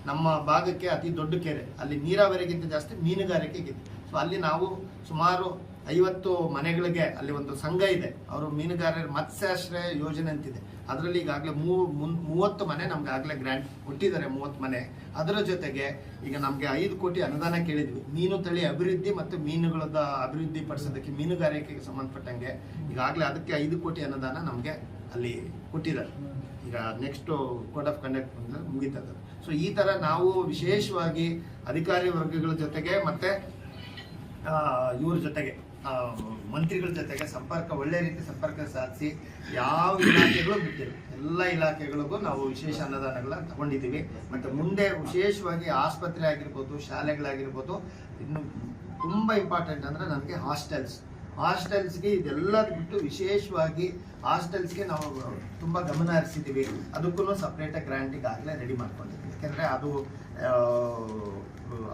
ನಮ್ಮ ಭಾಗಕ್ಕೆ ಅತಿ ದೊಡ್ಡ ಕೆರೆ. ಅಲ್ಲಿ ನೀರಾವರಿಗಿಂತ ಜಾಸ್ತಿ ಮೀನುಗಾರಿಕೆಗಿದೆ ಸೊ ಅಲ್ಲಿ ನಾವು ಸುಮಾರು ಐವತ್ತು ಮನೆಗಳಿಗೆ ಅಲ್ಲಿ ಒಂದು ಸಂಘ ಇದೆ. ಅವರು ಮೀನುಗಾರರ ಮತ್ಸ್ಯಾಶ್ರಯ ಯೋಜನೆ ಅಂತಿದೆ. ಅದರಲ್ಲಿ ಈಗಾಗಲೇ ಮೂ ಮೂವತ್ತು ಮನೆ ನಮ್ಗೆ ಆಗಲೇ ಗ್ರ್ಯಾಂಟ್ ಕೊಟ್ಟಿದ್ದಾರೆ ಮೂವತ್ತು ಮನೆ. ಅದರ ಜೊತೆಗೆ ಈಗ ನಮಗೆ ಐದು ಕೋಟಿ ಅನುದಾನ ಕೇಳಿದ್ವಿ. ಮೀನು ತಳಿ ಅಭಿವೃದ್ಧಿ ಮತ್ತು ಮೀನುಗಳದ ಅಭಿವೃದ್ಧಿ ಪಡಿಸೋದಕ್ಕೆ, ಮೀನುಗಾರಿಕೆಗೆ ಸಂಬಂಧಪಟ್ಟಂಗೆ ಈಗಾಗಲೇ ಅದಕ್ಕೆ ಐದು ಕೋಟಿ ಅನುದಾನ ನಮಗೆ ಅಲ್ಲಿ ಕೊಟ್ಟಿದ್ದಾರೆ. ಈಗ ನೆಕ್ಸ್ಟು ಕೋಡ್ ಆಫ್ ಕಂಡಕ್ಟ್ ಮುಗಿತದೆ ಸೊ ಈ ತರ ನಾವು ವಿಶೇಷವಾಗಿ ಅಧಿಕಾರಿ ವರ್ಗಗಳ ಜೊತೆಗೆ ಮತ್ತೆ ಇವ್ರ ಜೊತೆಗೆ ಮಂತ್ರಿಗಳ ಜೊತೆಗೆ ಸಂಪರ್ಕ, ಒಳ್ಳೆ ರೀತಿ ಸಂಪರ್ಕ ಸಾಧಿಸಿ ಯಾವ ಇಲಾಖೆಗಳು ಬಿಟ್ಟಿಲ್ಲ. ಎಲ್ಲ ಇಲಾಖೆಗಳಿಗೂ ನಾವು ವಿಶೇಷ ಅನುದಾನಗಳನ್ನ ತಗೊಂಡಿದ್ದೀವಿ. ಮತ್ತೆ ಮುಂದೆ ವಿಶೇಷವಾಗಿ ಆಸ್ಪತ್ರೆ ಆಗಿರ್ಬೋದು, ಶಾಲೆಗಳಾಗಿರ್ಬೋದು, ಇನ್ನು ತುಂಬಾ ಇಂಪಾರ್ಟೆಂಟ್ ಅಂದ್ರೆ ನನಗೆ ಹಾಸ್ಟೆಲ್ಸ್. ಹಾಸ್ಟೆಲ್ಸ್ಗೆ ಇದೆಲ್ಲ ಬಿಟ್ಟು ವಿಶೇಷವಾಗಿ ಹಾಸ್ಟೆಲ್ಸ್ಗೆ ನಾವು ತುಂಬ ಗಮನ ಹರಿಸಿದ್ದೀವಿ. ಅದಕ್ಕೂ ಸಪ್ರೇಟಾಗಿ ಗ್ರ್ಯಾಂಟ್ ಈಗಾಗಲೇ ರೆಡಿ ಮಾಡ್ಕೊಂಡಿದ್ದೀವಿ ಯಾಕೆಂದರೆ ಅದು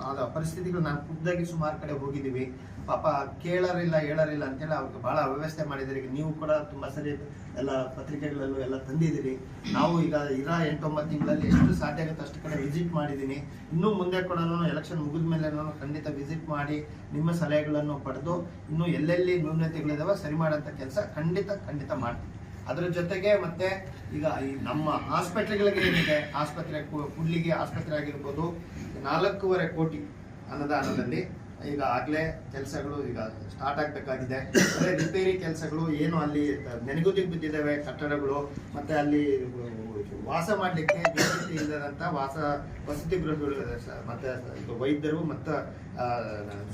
ಆದ ಪರಿಸ್ಥಿತಿಗಳು ನಾನು ಖುದ್ದಾಗಿ ಸುಮಾರು ಕಡೆ ಹೋಗಿದ್ದೀವಿ. ಪಾಪ ಕೇಳರಿಲ್ಲ, ಹೇಳರಿಲ್ಲ ಅಂತೇಳಿ ಅವ್ರಿಗೆ ಭಾಳ ವ್ಯವಸ್ಥೆ ಮಾಡಿದ್ದೀರಿ. ಈಗ ನೀವು ಕೂಡ ತುಂಬ ಸರಿ ಎಲ್ಲ ಪತ್ರಿಕೆಗಳಲ್ಲೂ ಎಲ್ಲ ತಂದಿದ್ದೀರಿ. ನಾವು ಈಗ ಇರೋ ಎಂಟೊಂಬತ್ತು ತಿಂಗಳಲ್ಲಿ ಎಷ್ಟು ಸಾಧ್ಯ ಆಗುತ್ತೆ ಅಷ್ಟು ಕಡೆ ವಿಸಿಟ್ ಮಾಡಿದ್ದೀನಿ. ಇನ್ನೂ ಮುಂದೆ ಕೂಡ ಎಲೆಕ್ಷನ್ ಮುಗಿದ ಮೇಲೆ ಖಂಡಿತ ವಿಸಿಟ್ ಮಾಡಿ ನಿಮ್ಮ ಸಲಹೆಗಳನ್ನು ಪಡೆದು ಇನ್ನೂ ಎಲ್ಲೆಲ್ಲಿ ನ್ಯೂನತೆಗಳಿದಾವೆ ಸರಿ ಮಾಡೋಂಥ ಕೆಲಸ ಖಂಡಿತ ಖಂಡಿತ ಮಾಡ್ತೀವಿ ಅದರ ಜೊತೆಗೆ ಮತ್ತೆ ಈಗ ಈ ನಮ್ಮ ಆಸ್ಪತ್ರೆಗಳಿಗೆ ಏನಿದೆ, ಆಸ್ಪತ್ರೆ ಕುಡ್ಲಿಗೆ ಆಸ್ಪತ್ರೆ ಆಗಿರ್ಬೋದು, ನಾಲ್ಕೂವರೆ ಕೋಟಿ ಅನುದಾನದಲ್ಲಿ ಈಗ ಆಗ್ಲೇ ಕೆಲಸಗಳು ಈಗ ಸ್ಟಾರ್ಟ್ ಆಗಬೇಕಾಗಿದೆ. ಅದೇ ರಿಪೇರಿ ಕೆಲಸಗಳು ಏನು ಅಲ್ಲಿ ನೆನೆಗುದಿಗೆ ಬಿದ್ದಿದ್ದಾವೆ ಕಟ್ಟಡಗಳು, ಮತ್ತೆ ಅಲ್ಲಿ ವಾಸ ಮಾಡಲಿಕ್ಕೆ ವ್ಯವಸ್ಥೆ ಇಲ್ಲದಂತ ವಾಸ, ವಸತಿ ಗೃಹಗಳು ಸರ್. ಮತ್ತೆ ವೈದ್ಯರು ಮತ್ತು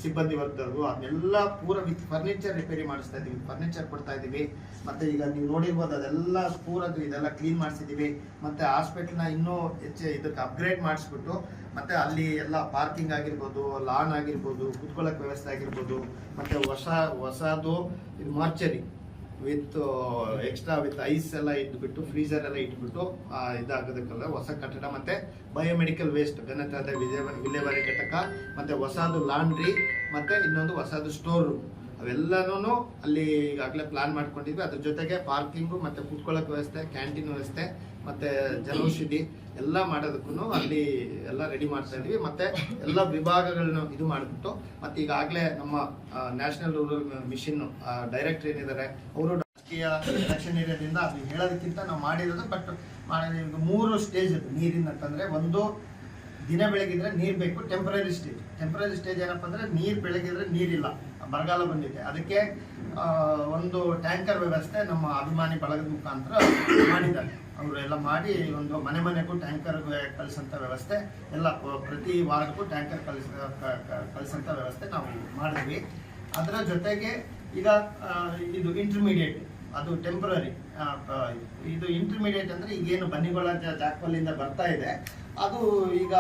ಸಿಬ್ಬಂದಿ ವರ್ಗದವರು, ಅದನ್ನೆಲ್ಲ ಪೂರ ವಿತ್ ಫರ್ನಿಚರ್ ರಿಪೇರಿ ಮಾಡಿಸ್ತಾ ಇದೀವಿ, ಫರ್ನಿಚರ್ ಕೊಡ್ತಾ ಇದೀವಿ. ಮತ್ತೆ ಈಗ ನೀವು ನೋಡಿರ್ಬೋದು, ಅದೆಲ್ಲ ಪೂರ ಇದೆಲ್ಲ ಕ್ಲೀನ್ ಮಾಡಿಸಿದೀವಿ. ಮತ್ತೆ ಹಾಸ್ಪಿಟ್ಲ್ನ ಇನ್ನೂ ಹೆಚ್ಚು ಇದಕ್ಕೆ ಅಪ್ಗ್ರೇಡ್ ಮಾಡಿಸ್ಬಿಟ್ಟು, ಮತ್ತೆ ಅಲ್ಲಿ ಎಲ್ಲ ಪಾರ್ಕಿಂಗ್ ಆಗಿರ್ಬೋದು, ಲಾನ್ ಆಗಿರ್ಬೋದು ಕುತ್ಕೊಳ್ಳೋಕೆ ವ್ಯವಸ್ಥೆ ಆಗಿರ್ಬೋದು, ಮತ್ತೆ ಹೊಸ, ಹೊಸದು ಇದು mortuary. With extra with ice ಎಲ್ಲ ಇಟ್ಬಿಟ್ಟು ಫ್ರೀಸರ್ ಎಲ್ಲ ಇಟ್ಬಿಟ್ಟು ಇದಾಗೋದಕ್ಕೆಲ್ಲ ಹೊಸ ಕಟ್ಟಡ ಮತ್ತೆ ಬಯೋಮೆಡಿಕಲ್ ವೇಸ್ಟ್ ಘನತಾದ ವಿಲೇವ- ವಿಲೇವಾರಿ ಘಟಕ, ಮತ್ತೆ ಹೊಸದು ಲಾಂಡ್ರಿ ಮತ್ತೆ ಇನ್ನೊಂದು ಹೊಸದು ಸ್ಟೋರ್ ರೂಮ್ ಅವೆಲ್ಲನೂ ಅಲ್ಲಿ ಈಗಾಗಲೇ ಪ್ಲಾನ್ ಮಾಡ್ಕೊಂಡಿದ್ವಿ. ಅದ್ರ ಜೊತೆಗೆ ಪಾರ್ಕಿಂಗು ಮತ್ತೆ ಕುತ್ಕೊಳ್ಳೋಕೆ ವ್ಯವಸ್ಥೆ ಕ್ಯಾಂಟೀನ್ ವ್ಯವಸ್ಥೆ ಮತ್ತೆ ಜನೌಷಧಿ ಎಲ್ಲ ಮಾಡೋದಕ್ಕೂ ಅಲ್ಲಿ ಎಲ್ಲ ರೆಡಿ ಮಾಡ್ತಾ ಇದ್ವಿ. ಮತ್ತೆ ಎಲ್ಲ ವಿಭಾಗಗಳನ್ನ ಇದು ಮಾಡಿಬಿಟ್ಟು, ಮತ್ತೆ ಈಗಾಗಲೇ ನಮ್ಮ ನ್ಯಾಷನಲ್ ರೂರಲ್ ಮಿಷನ್ ಡೈರೆಕ್ಟರ್ ಏನಿದ್ದಾರೆ, ಅವರು ರಾಜಕೀಯ ಎಲೆಕ್ಷನ್ ಏರಿಯಾದಿಂದ ಅದು ಹೇಳೋದಕ್ಕಿಂತ ನಾವು ಮಾಡಿರೋದು ಬಟ್ ಮೂರು ಸ್ಟೇಜ್ ನೀರಿನ ಅಂತಂದ್ರೆ ಒಂದು ದಿನ ಬೆಳಗಿದ್ರೆ ನೀರು ಬೇಕು ಟೆಂಪರರಿ ಸ್ಟೇಜ್ ಟೆಂಪ್ರರಿ ಸ್ಟೇಜ್ ಏನಪ್ಪ ಅಂದ್ರೆ ನೀರು ಬೆಳಗಿದ್ರೆ ನೀರಿಲ್ಲ. ಬರಗಾಲ ಬಂದಿದೆ. ಅದಕ್ಕೆ ಒಂದು ಟ್ಯಾಂಕರ್ ವ್ಯವಸ್ಥೆ ನಮ್ಮ ಅಭಿಮಾನಿ ಬಳಗದ ಮುಖಾಂತರ ಮಾಡಿದ್ದಾರೆ. ಅವರು ಎಲ್ಲ ಮಾಡಿ ಒಂದು ಮನೆ ಮನೆಗೂ ಟ್ಯಾಂಕರ್ ಕಳಿಸಂತ ವ್ಯವಸ್ಥೆ, ಎಲ್ಲ ಪ್ರತಿ ವಾರಕ್ಕೂ ಟ್ಯಾಂಕರ್ ಕಳಿಸ ಕ- ಕ- ವ್ಯವಸ್ಥೆ ನಾವು ಮಾಡಿದ್ವಿ. ಅದರ ಜೊತೆಗೆ ಈಗ ಇದು ಇಂಟರ್ಮೀಡಿಯೇಟ್ ಅದು ಟೆಂಪ್ರರಿ ಇದು ಇಂಟರ್ಮೀಡಿಯೇಟ್ ಅಂದ್ರೆ ಈಗೇನು ಬನ್ನಿಗೊಳ ಜ- ಜಾಕ್ವಲ್ಲಿಂದ ಬರ್ತಾ ಇದೆ. ಅದು ಈಗ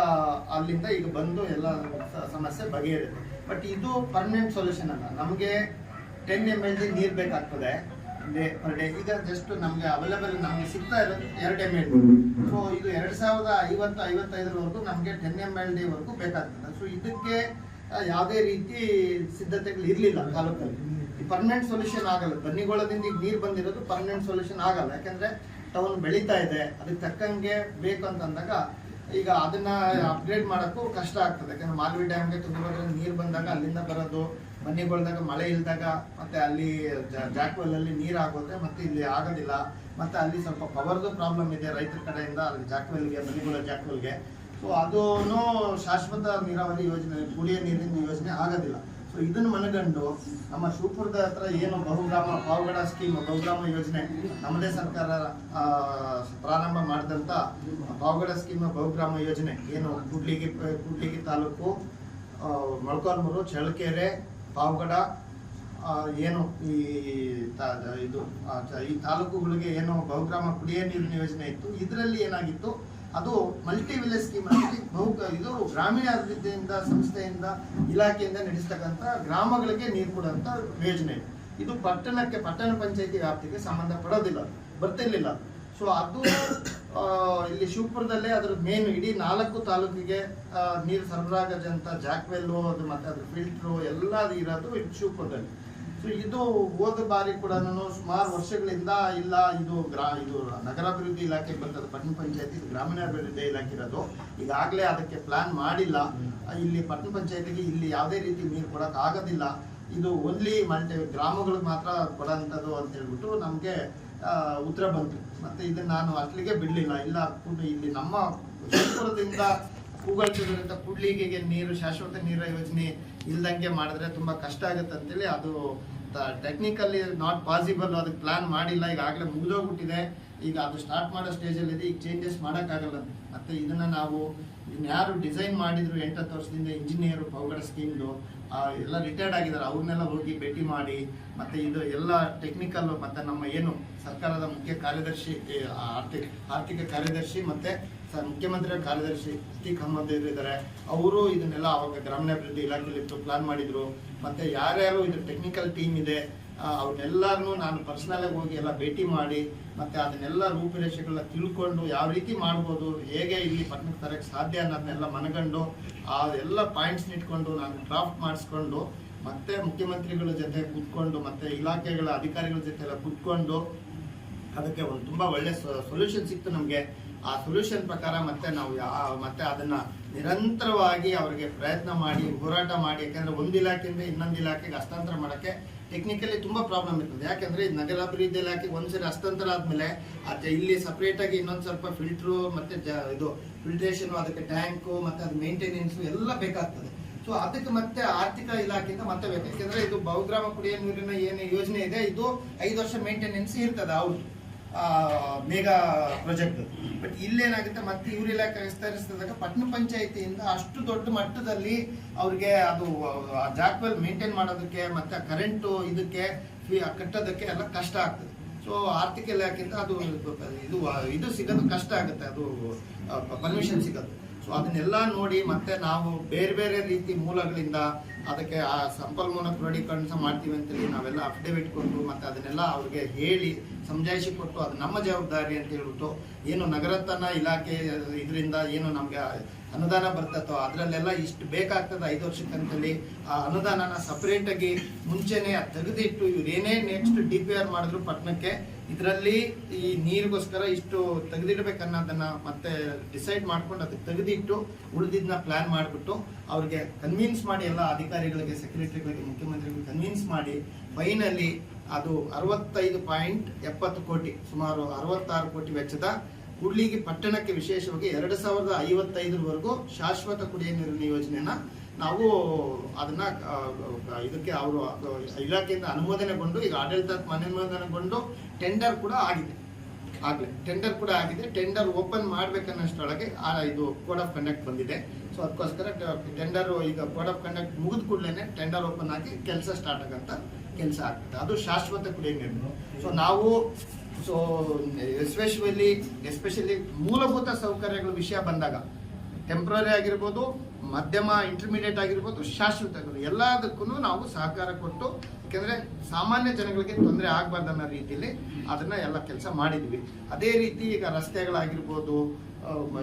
ಅಲ್ಲಿಂದ ಈಗ ಬಂದು ಎಲ್ಲ ಸಮಸ್ಯೆ ಬಗೆಹರಿದೆ ಬಟ್ ಇದು ಪರ್ಮನೆಂಟ್ ಸೊಲ್ಯೂಷನ್ ಅಲ್ಲ. ನಮಗೆ ಟೆನ್ ಎಂ ಎಲ್ ನೀರು ಬೇಕಾಗ್ತದೆ. Day per day. ಈಗ ಜಸ್ಟ್ ನಮಗೆ ಅವೈಲೇಬಲ್ ನಮಗೆ ಸಿಗ್ತಾ ಇರೋದು ಎರಡು ಎಂ ಎಲ್ ಸೊ ಇದು ಎರಡು ಸಾವಿರದ ಐವತ್ತು ಐವತ್ತೈದರವರೆಗೂ ನಮಗೆ ಟೆನ್ ಎಂ ಎಲ್ ಡಿವರೆಗೂ ಬೇಕಾಗ್ತದೆ. ಸೊ ಇದಕ್ಕೆ ಯಾವುದೇ ರೀತಿ ಸಿದ್ಧತೆಗಳು ಇರಲಿಲ್ಲ ತಾಲೂಕಲ್ಲಿ ಈ ಪರ್ಮನೆಂಟ್ ಸೊಲ್ಯೂಷನ್ ಆಗಲ್ಲ. ಬನ್ನಿಗೋಳದಿಂದ ಈಗ ನೀರು ಬಂದಿರೋದು ಪರ್ಮನೆಂಟ್ ಸೊಲ್ಯೂಷನ್ ಆಗಲ್ಲ. ಯಾಕಂದ್ರೆ ಟೌನ್ ಬೆಳೀತಾ ಇದೆ. ಅದಕ್ಕೆ ತಕ್ಕಂಗೆ ಬೇಕು ಅಂತಂದಾಗ ಈಗ ಅದನ್ನ ಅಪ್ಗ್ರೇಡ್ ಮಾಡೋಕ್ಕೂ ಕಷ್ಟ ಆಗ್ತದೆ. ಯಾಕಂದ್ರೆ ಮಾಲ್ವಿ ಡ್ಯಾಮ್ಗೆ ತುಂಬ ನೀರು ಬಂದಾಗ ಅಲ್ಲಿಂದ ಬರೋದು ಮನೆಗಳ್ದಾಗ ಮಳೆ ಇಲ್ದಾಗ ಮತ್ತೆ ಅಲ್ಲಿ ಜಾಕ್ವೆಲ್ ಅಲ್ಲಿ ನೀರು ಆಗೋದ್ರೆ ಮತ್ತೆ ಇಲ್ಲಿ ಆಗೋದಿಲ್ಲ. ಮತ್ತೆ ಅಲ್ಲಿ ಸ್ವಲ್ಪ ಪವರ್ದು ಪ್ರಾಬ್ಲಮ್ ಇದೆ ರೈತರ ಕಡೆಯಿಂದ ಅಲ್ಲಿ ಜಾಕ್ವೆಲ್ಗೆ, ಮನೆಗಳ ಜಾಕ್ವೆಲ್ಗೆ. ಸೊ ಅದೂ ಶಾಶ್ವತ ನೀರಾವರಿ ಯೋಜನೆ, ಕುಡಿಯ ನೀರಿನ ಯೋಜನೆ ಆಗೋದಿಲ್ಲ. ಸೊ ಇದನ್ನು ಮನಗಂಡು ನಮ್ಮ ಶಿವಪುರದ ಹತ್ರ ಏನು ಬಹುಗ್ರಾಮ, ಪಾವಗಡ ಸ್ಕೀಮ್ ಬಹುಗ್ರಾಮ ಯೋಜನೆ ನಮ್ಮದೇ ಸರ್ಕಾರ ಪ್ರಾರಂಭ ಮಾಡಿದಂಥ ಪಾವಗಡ ಸ್ಕೀಮ್ ಬಹುಗ್ರಾಮ ಯೋಜನೆ. ಏನು ಕೂಡ್ಲಿಗಿ ಕೂಡ್ಲಿಗಿ ತಾಲೂಕು ಮೊಳಕಾಲ್ಮೂರು, ಚಳ್ಳಕೆರೆ ಪಾವಗಡ ಏನು ಈ ಇದು ಈ ತಾಲೂಕುಗಳಿಗೆ ಏನು ಬಹುಗ್ರಾಮ ಕುಡಿಯ ನೀರಿನ ಯೋಜನೆ ಇತ್ತು. ಇದರಲ್ಲಿ ಏನಾಗಿತ್ತು? ಅದು ಮಲ್ಟಿ ವಿಲೇಜ್ ಸ್ಕೀಮ್ ಬಹು ಇದು ಗ್ರಾಮೀಣ ಅಭಿವೃದ್ಧಿಯಿಂದ ಸಂಸ್ಥೆಯಿಂದ, ಇಲಾಖೆಯಿಂದ ನಡೆಸ್ತಕ್ಕಂಥ ಗ್ರಾಮಗಳಿಗೆ ನೀರು ಕೊಡುವಂಥ ಯೋಜನೆ. ಇದು ಪಟ್ಟಣಕ್ಕೆ, ಪಟ್ಟಣ ಪಂಚಾಯತಿ ವ್ಯಾಪ್ತಿಗೆ ಸಂಬಂಧ ಪಡೋದಿಲ್ಲ ಬರ್ತಿರ್ಲಿಲ್ಲ. ಸೊ ಅದು ಇಲ್ಲಿ ಶಿವಪುರದಲ್ಲೇ ಅದ್ರ ಮೇನ್ ಇಡೀ ನಾಲ್ಕು ತಾಲೂಕಿಗೆ ನೀರು ಸರಬರಾಜಂತ ಜಾಕ್ವೆಲ್ಲು ಅದು ಮತ್ತೆ ಅದ್ರ ಫಿಲ್ಟ್ರು ಎಲ್ಲ ಇರೋದು ಇದು ಶಿವಪುರದಲ್ಲಿ. ಸೊ ಇದು ಹೋದ ಬಾರಿ ಕೂಡ ಸುಮಾರು ವರ್ಷಗಳಿಂದ ಇಲ್ಲ, ಇದು ಗ್ರಾ, ಇದು ನಗರಾಭಿವೃದ್ಧಿ ಇಲಾಖೆ ಬರ್ತದೆ ಪಟ್ಟಣ ಪಂಚಾಯತಿ ಗ್ರಾಮೀಣಾಭಿವೃದ್ಧಿ ಇಲಾಖೆ ಇರೋದು. ಈಗಾಗಲೇ ಅದಕ್ಕೆ ಪ್ಲಾನ್ ಮಾಡಿಲ್ಲ. ಇಲ್ಲಿ ಪಟ್ಟಣ ಪಂಚಾಯತಿಗೆ ಇಲ್ಲಿ ಯಾವುದೇ ರೀತಿ ನೀರು ಕೊಡೋಕ್ಕಾಗೋದಿಲ್ಲ. ಇದು ಓನ್ಲಿ ಮಲ್ಟಿ, ಗ್ರಾಮಗಳಿಗೆ ಮಾತ್ರ ಕೊಡೋಂಥದ್ದು ಅಂತ ಹೇಳ್ಬಿಟ್ಟು ನಮಗೆ ಉತ್ತರ ಬಂತು. ಮತ್ತೆ ಇದನ್ನ ನಾನು ಅಟ್ಲಿಗೆ ಬಿಡ್ಲಿಲ್ಲ. ಇಲ್ಲ ಕೂಡ ಇಲ್ಲಿ ನಮ್ಮ ಶಿವಪುರದಿಂದ ಕೂಗಲ್ಚದ್ರಿಂದ ಕುಡ್ಲಿಗೆಗೆ ನೀರು, ಶಾಶ್ವತ ನೀರ ಯೋಜನೆ ಇಲ್ದಂಗೆ ಮಾಡಿದ್ರೆ ತುಂಬಾ ಕಷ್ಟ ಆಗುತ್ತೆ ಅಂತೇಳಿ ಅದು ಟೆಕ್ನಿಕಲಿ ನಾಟ್ ಪಾಸಿಬಲ್ ಅದಕ್ಕೆ ಪ್ಲಾನ್ ಮಾಡಿಲ್ಲ. ಈಗಾಗಲೇ ಮುಗಿದೋಗ್ಬಿಟ್ಟಿದೆ. ಈಗ ಅದು ಸ್ಟಾರ್ಟ್ ಮಾಡೋ ಸ್ಟೇಜಲ್ಲಿ ಇದೆ. ಈಗ ಚೇಂಜಸ್ ಮಾಡೋಕ್ಕಾಗಲ್ಲ. ಮತ್ತೆ ಇದನ್ನು ನಾವು ಇನ್ಯಾರು ಯಾರು ಡಿಸೈನ್ ಮಾಡಿದ್ರು ಎಂಟತ್ತು ವರ್ಷದಿಂದ ಇಂಜಿನಿಯರು ಪೌಗಡ ಸ್ಕೀಮ್ದು ಎಲ್ಲ ರಿಟೈರ್ಡ್ ಆಗಿದ್ದಾರೆ. ಅವ್ರನ್ನೆಲ್ಲ ಹೋಗಿ ಭೇಟಿ ಮಾಡಿ, ಮತ್ತೆ ಇದು ಎಲ್ಲ ಟೆಕ್ನಿಕಲ್ ಮತ್ತೆ ನಮ್ಮ ಏನು ಸರ್ಕಾರದ ಮುಖ್ಯ ಕಾರ್ಯದರ್ಶಿ ಆರ್ಥಿಕ ಆರ್ಥಿಕ ಕಾರ್ಯದರ್ಶಿ, ಮತ್ತೆ ಮುಖ್ಯಮಂತ್ರಿಗಳ ಕಾರ್ಯದರ್ಶಿ ಅತೀಕ್ ಅಹಮದ್ ಇದ್ದಾರೆ. ಅವರು ಇದನ್ನೆಲ್ಲ ಅವಾಗ ಗ್ರಾಮೀಣಾಭಿವೃದ್ಧಿ ಇಲಾಖೆಯಲ್ಲಿ ಪ್ಲಾನ್ ಮಾಡಿದ್ರು. ಮತ್ತೆ ಯಾರ್ಯಾರು ಇದು ಟೆಕ್ನಿಕಲ್ ಟೀಮ್ ಇದೆ ಆ, ಅವ್ರನ್ನೆಲ್ಲರನ್ನೂ ನಾನು ಪರ್ಸ್ನಲಾಗಿ ಹೋಗಿ ಎಲ್ಲ ಭೇಟಿ ಮಾಡಿ ಮತ್ತೆ ಅದನ್ನೆಲ್ಲ ರೂಪುರೇಷೆಗಳನ್ನ ತಿಳ್ಕೊಂಡು ಯಾವ ರೀತಿ ಮಾಡ್ಬೋದು ಹೇಗೆ ಇಲ್ಲಿ ಪಟ್ಟಣಕ್ಕೆ ತರಕ್ಕೆ ಸಾಧ್ಯ ಅನ್ನೋದನ್ನೆಲ್ಲ ಮನಗಂಡು ಆ ಎಲ್ಲ ಪಾಯಿಂಟ್ಸ್ ಇಟ್ಕೊಂಡು ನಾನು ಡ್ರಾಫ್ಟ್ ಮಾಡಿಸ್ಕೊಂಡು ಮತ್ತೆ ಮುಖ್ಯಮಂತ್ರಿಗಳ ಜೊತೆ ಕೂತ್ಕೊಂಡು ಮತ್ತೆ ಇಲಾಖೆಗಳ ಅಧಿಕಾರಿಗಳ ಜೊತೆ ಎಲ್ಲ ಕೂತ್ಕೊಂಡು ಅದಕ್ಕೆ ಒಂದು ತುಂಬ ಒಳ್ಳೆ ಸೊಲ್ಯೂಷನ್ ಸಿಕ್ತು ನಮಗೆ. ಆ ಸೊಲ್ಯೂಷನ್ ಪ್ರಕಾರ ಮತ್ತೆ ನಾವು ಯಾ- ಮತ್ತೆ ಅದನ್ನು ನಿರಂತರವಾಗಿ ಅವರಿಗೆ ಪ್ರಯತ್ನ ಮಾಡಿ ಹೋರಾಟ ಮಾಡಿ ಯಾಕೆಂದರೆ ಒಂದು ಇಲಾಖೆಯಿಂದ ಇನ್ನೊಂದು ಇಲಾಖೆಗೆ ಹಸ್ತಾಂತರ ಮಾಡಕ್ಕೆ ಟೆಕ್ನಿಕಲಿ ತುಂಬ ಪ್ರಾಬ್ಲಮ್ ಇರ್ತದೆ. ಯಾಕಂದ್ರೆ ಇದು ನಗರಾಭಿವೃದ್ಧಿ ಇಲಾಖೆ ಒಂದ್ಸರಿ ಹಸ್ತಾಂತರ ಆದ್ಮೇಲೆ ಅದೇ ಇಲ್ಲಿ ಸಪ್ರೇಟ್ ಆಗಿ ಇನ್ನೊಂದ್ ಸ್ವಲ್ಪ ಫಿಲ್ಟ್ರು ಮತ್ತೆ ಇದು ಫಿಲ್ಟ್ರೇಷನ್ ಅದಕ್ಕೆ ಟ್ಯಾಂಕು ಮತ್ತೆ ಅದು ಮೇಂಟೆನೆನ್ಸ್ ಎಲ್ಲ ಬೇಕಾಗ್ತದೆ. ಸೊ ಅದಕ್ಕೆ ಮತ್ತೆ ಆರ್ಥಿಕ ಇಲಾಖೆಯಿಂದ ಮತ್ತೆ ಬೇಕು. ಯಾಕಂದ್ರೆ ಇದು ಬಹುಗ್ರಾಮ ಕುಡಿಯ ನೀರಿನ ಏನು ಯೋಜನೆ ಇದೆ, ಇದು ಐದು ವರ್ಷ ಮೇಂಟೆನೆನ್ಸ್ ಇರ್ತದೆ ಅವ್ರು ಮೇಗಾ ಪ್ರಾಜೆಕ್ಟ್ ಬಟ್ ಇಲ್ಲೇನಾಗುತ್ತೆ, ಮತ್ತೆ ಇವ್ರ ಇಲಾಖೆ ವಿಸ್ತರಿಸಿದಾಗ ಪಟ್ಟಣ ಪಂಚಾಯಿತಿಯಿಂದ ಅಷ್ಟು ದೊಡ್ಡ ಮಟ್ಟದಲ್ಲಿ ಅವ್ರಿಗೆ ಅದು ಜಾಕ್ವೆಲ್ ಮೇಂಟೈನ್ ಮಾಡೋದಕ್ಕೆ ಮತ್ತೆ ಕರೆಂಟು ಇದಕ್ಕೆ ಕಟ್ಟೋದಕ್ಕೆ ಎಲ್ಲ ಕಷ್ಟ ಆಗ್ತದೆ. ಸೊ ಆರ್ಥಿಕ ಇಲಾಖೆಯಿಂದ ಅದು ಇದು ಇದು ಸಿಗೋದು ಕಷ್ಟ ಆಗುತ್ತೆ, ಅದು ಪರ್ಮಿಷನ್ ಸಿಗೋದು. ಸೊ ಅದನ್ನೆಲ್ಲ ನೋಡಿ ಮತ್ತೆ ನಾವು ಬೇರೆ ಬೇರೆ ರೀತಿ ಮೂಲಗಳಿಂದ ಅದಕ್ಕೆ ಆ ಸಂಪನ್ಮೂಲ ಕ್ರೋಢೀಕರಣ ಮಾಡ್ತೀವಿ ಅಂತೇಳಿ ನಾವೆಲ್ಲ ಅಫಿಡೇವಿಟ್ ಕೊಟ್ಟು ಮತ್ತೆ ಅದನ್ನೆಲ್ಲ ಅವ್ರಿಗೆ ಹೇಳಿ ಸಮಜಾಯಿಷಿ ಕೊಟ್ಟು ಅದು ನಮ್ಮ ಜವಾಬ್ದಾರಿ ಅಂತ ಹೇಳ್ಬಿಟ್ಟು ಏನು ನಗರತನ ಇಲಾಖೆ ಇದರಿಂದ ಏನು ನಮಗೆ ಅನುದಾನ ಬರ್ತದೋ ಅದರಲ್ಲೆಲ್ಲ ಇಷ್ಟು ಬೇಕಾಗ್ತದೆ ಐದು ವರ್ಷಕ್ಕಂತಲ್ಲಿ ಆ ಅನುದಾನನ ಸಪ್ರೇಟಾಗಿ ಮುಂಚೆನೆ ತೆಗೆದಿಟ್ಟು ಇವ್ರು ಏನೇ ನೆಕ್ಸ್ಟ್ ಡಿ ಪಿ ಆರ್ ಮಾಡಿದ್ರು ಪಟ್ಟಣಕ್ಕೆ ಇದರಲ್ಲಿ ಈ ನೀರಿಗೋಸ್ಕರ ಇಷ್ಟು ತೆಗೆದಿಡ್ಬೇಕನ್ನೋದನ್ನು ಮತ್ತೆ ಡಿಸೈಡ್ ಮಾಡ್ಕೊಂಡು ಅದಕ್ಕೆ ತೆಗೆದಿಟ್ಟು ಉಳಿದಿದ್ದನ್ನ ಪ್ಲ್ಯಾನ್ ಮಾಡಿಬಿಟ್ಟು ಅವ್ರಿಗೆ ಕನ್ವಿನ್ಸ್ ಮಾಡಿ ಎಲ್ಲ ಅಧಿಕಾರಿಗಳಿಗೆ ಸೆಕ್ರೆಟರಿಗಳಿಗೆ ಮುಖ್ಯಮಂತ್ರಿಗಳಿಗೆ ಕನ್ವಿನ್ಸ್ ಮಾಡಿ ಫೈನಲಿ ಅದು ಅರವತ್ತೈದು ಪಾಯಿಂಟ್ ಎಪ್ಪತ್ತು ಕೋಟಿ, ಸುಮಾರು ಅರವತ್ತಾರು ಕೋಟಿ ವೆಚ್ಚದ ಕೂಡ್ಲಿಗಿ ಪಟ್ಟಣಕ್ಕೆ ವಿಶೇಷವಾಗಿ ಎರಡು ಸಾವಿರದ ಐವತ್ತೈದರವರೆಗೂ ಶಾಶ್ವತ ಕುಡಿಯುವ ನೀರಿನ ಯೋಜನೆನ ನಾವು ಅದನ್ನ ಇದಕ್ಕೆ ಅವರು ಇಲಾಖೆಯಿಂದ ಅನುಮೋದನೆಗೊಂಡು, ಈಗ ಆಡಳಿತಾತ್ಮ ಅನುಮೋದನೆಗೊಂಡು ಟೆಂಡರ್ ಕೂಡ ಆಗಿದೆ. ಆಗಲೇ, ಟೆಂಡರ್ ಕೂಡ ಆಗಿದೆ. ಟೆಂಡರ್ ಓಪನ್ ಮಾಡ್ಬೇಕನ್ನಷ್ಟೊಳಗೆ ಇದು ಕೋಡ್ ಆಫ್ ಕಂಡಕ್ಟ್ ಬಂದಿದೆ. ಸೊ, ಅದಕ್ಕೋಸ್ಕರ ಟೆಂಡರ್ ಈಗ ಕೋಡ್ ಆಫ್ ಕಂಡಕ್ಟ್ ಮುಗಿದ ಕೂಡಲೇ ಟೆಂಡರ್ ಓಪನ್ ಆಗಿ ಕೆಲಸ ಸ್ಟಾರ್ಟ್ ಆಗಂತ ಕೆಲಸ ಆಗ್ತದೆ. ಅದು ಶಾಶ್ವತ ಕುಡಿಯುವ ನೀರು ಸೊ ನಾವು ಸೊ ಎಸ್ಪೆಷಲಿ ಎಸ್ಪೆಷಲಿ ಮೂಲಭೂತ ಸೌಕರ್ಯಗಳ ವಿಷಯ ಬಂದಾಗ ಟೆಂಪ್ರರಿ ಆಗಿರ್ಬೋದು, ಮಧ್ಯಮ ಇಂಟರ್ಮೀಡಿಯೇಟ್ ಆಗಿರ್ಬೋದು, ಶಾಶ್ವತ ಎಲ್ಲದಕ್ಕೂ ನಾವು ಸಹಕಾರ ಕೊಟ್ಟು, ಯಾಕೆಂದ್ರೆ ಸಾಮಾನ್ಯ ಜನಗಳಿಗೆ ತೊಂದರೆ ಆಗಬಾರ್ದು ಅನ್ನೋ ರೀತಿಯಲ್ಲಿ ಅದನ್ನ ಎಲ್ಲ ಕೆಲಸ ಮಾಡಿದ್ವಿ. ಅದೇ ರೀತಿ ಈಗ ರಸ್ತೆಗಳಾಗಿರ್ಬೋದು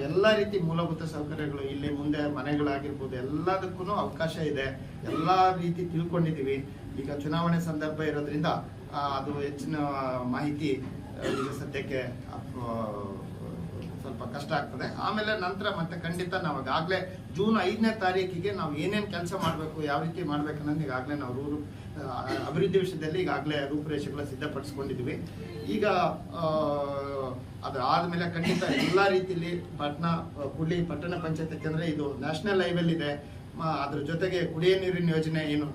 ಎಲ್ಲ ರೀತಿ ಮೂಲಭೂತ ಸೌಕರ್ಯಗಳು ಇಲ್ಲಿ ಮುಂದೆ ಮನೆಗಳಾಗಿರ್ಬೋದು ಎಲ್ಲದಕ್ಕೂ ಅವಕಾಶ ಇದೆ. ಎಲ್ಲ ರೀತಿ ತಿಳ್ಕೊಂಡಿದ್ದೀವಿ. ಈಗ ಚುನಾವಣೆ ಸಂದರ್ಭ ಇರೋದ್ರಿಂದ ಅದು ಹೆಚ್ಚಿನ ಮಾಹಿತಿ ಈಗ ಸದ್ಯಕ್ಕೆ ಸ್ವಲ್ಪ ಕಷ್ಟ ಆಗ್ತದೆ. ಆಮೇಲೆ ನಂತರ ಮತ್ತೆ ಖಂಡಿತ ನಾವು ಈಗಾಗಲೇ ಜೂನ್ ಐದನೇ ತಾರೀಕಿಗೆ ನಾವು ಏನೇನು ಕೆಲಸ ಮಾಡಬೇಕು, ಯಾವ ರೀತಿ ಮಾಡ್ಬೇಕು ಅನ್ನೋದು ಈಗಾಗಲೇ ನಾವು ರೂರು ಅಭಿವೃದ್ಧಿ ವಿಷಯದಲ್ಲಿ ಈಗಾಗಲೇ ರೂಪುರೇಷೆಗಳ ಸಿದ್ಧಪಡಿಸ್ಕೊಂಡಿದ್ವಿ. ಈಗ ಅದು ಆದಮೇಲೆ ಖಂಡಿತ ಎಲ್ಲ ರೀತಿಯಲ್ಲಿ ಪಟ್ಟಣ ಕುಳ್ಳಿ ಪಟ್ಟಣ ಪಂಚಾಯತ್ ಯಾಕೆಂದರೆ ಇದು ನ್ಯಾಷನಲ್ ಹೈವೇಲ್ ಇದೆ ಅದ್ರ ಜೊತೆಗೆ ಕುಡಿಯ ನೀರಿನ ಯೋಜನೆ ಏನು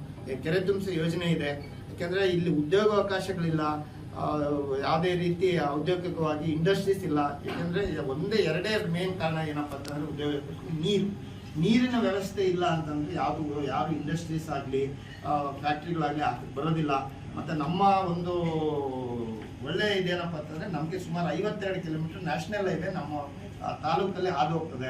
ಕೆರೆ ತುಂಬಿಸೋ ಯೋಜನೆ ಇದೆ. ಯಾಕೆಂದ್ರೆ ಇಲ್ಲಿ ಉದ್ಯೋಗ ಅವಕಾಶಗಳಿಲ್ಲ. ಯಾವುದೇ ರೀತಿ ಔದ್ಯೋಗಿಕವಾಗಿ ಇಂಡಸ್ಟ್ರೀಸ್ ಇಲ್ಲ. ಯಾಕಂದ್ರೆ ಒಂದೇ ಎರಡೇ ಮೇನ್ ಕಾರಣ ಏನಪ್ಪ ಅಂತಂದ್ರೆ ಉದ್ಯೋಗ ನೀರು. ನೀರಿನ ವ್ಯವಸ್ಥೆ ಇಲ್ಲ ಅಂತಂದ್ರೆ ಯಾವುದು ಯಾವ ಇಂಡಸ್ಟ್ರೀಸ್ ಆಗಲಿ ಫ್ಯಾಕ್ಟ್ರಿಗಳಾಗಲಿ ಬರೋದಿಲ್ಲ. ಮತ್ತು ನಮ್ಮ ಒಂದು ಒಳ್ಳೆ ಇದೇನಪ್ಪ ಅಂತಂದರೆ ನಮಗೆ ಸುಮಾರು ಐವತ್ತೆರಡು ಕಿಲೋಮೀಟರ್ ನ್ಯಾಷನಲ್ ಹೈವೇ ನಮ್ಮ ತಾಲೂಕಲ್ಲಿ ಹಾದು ಹೋಗ್ತದೆ.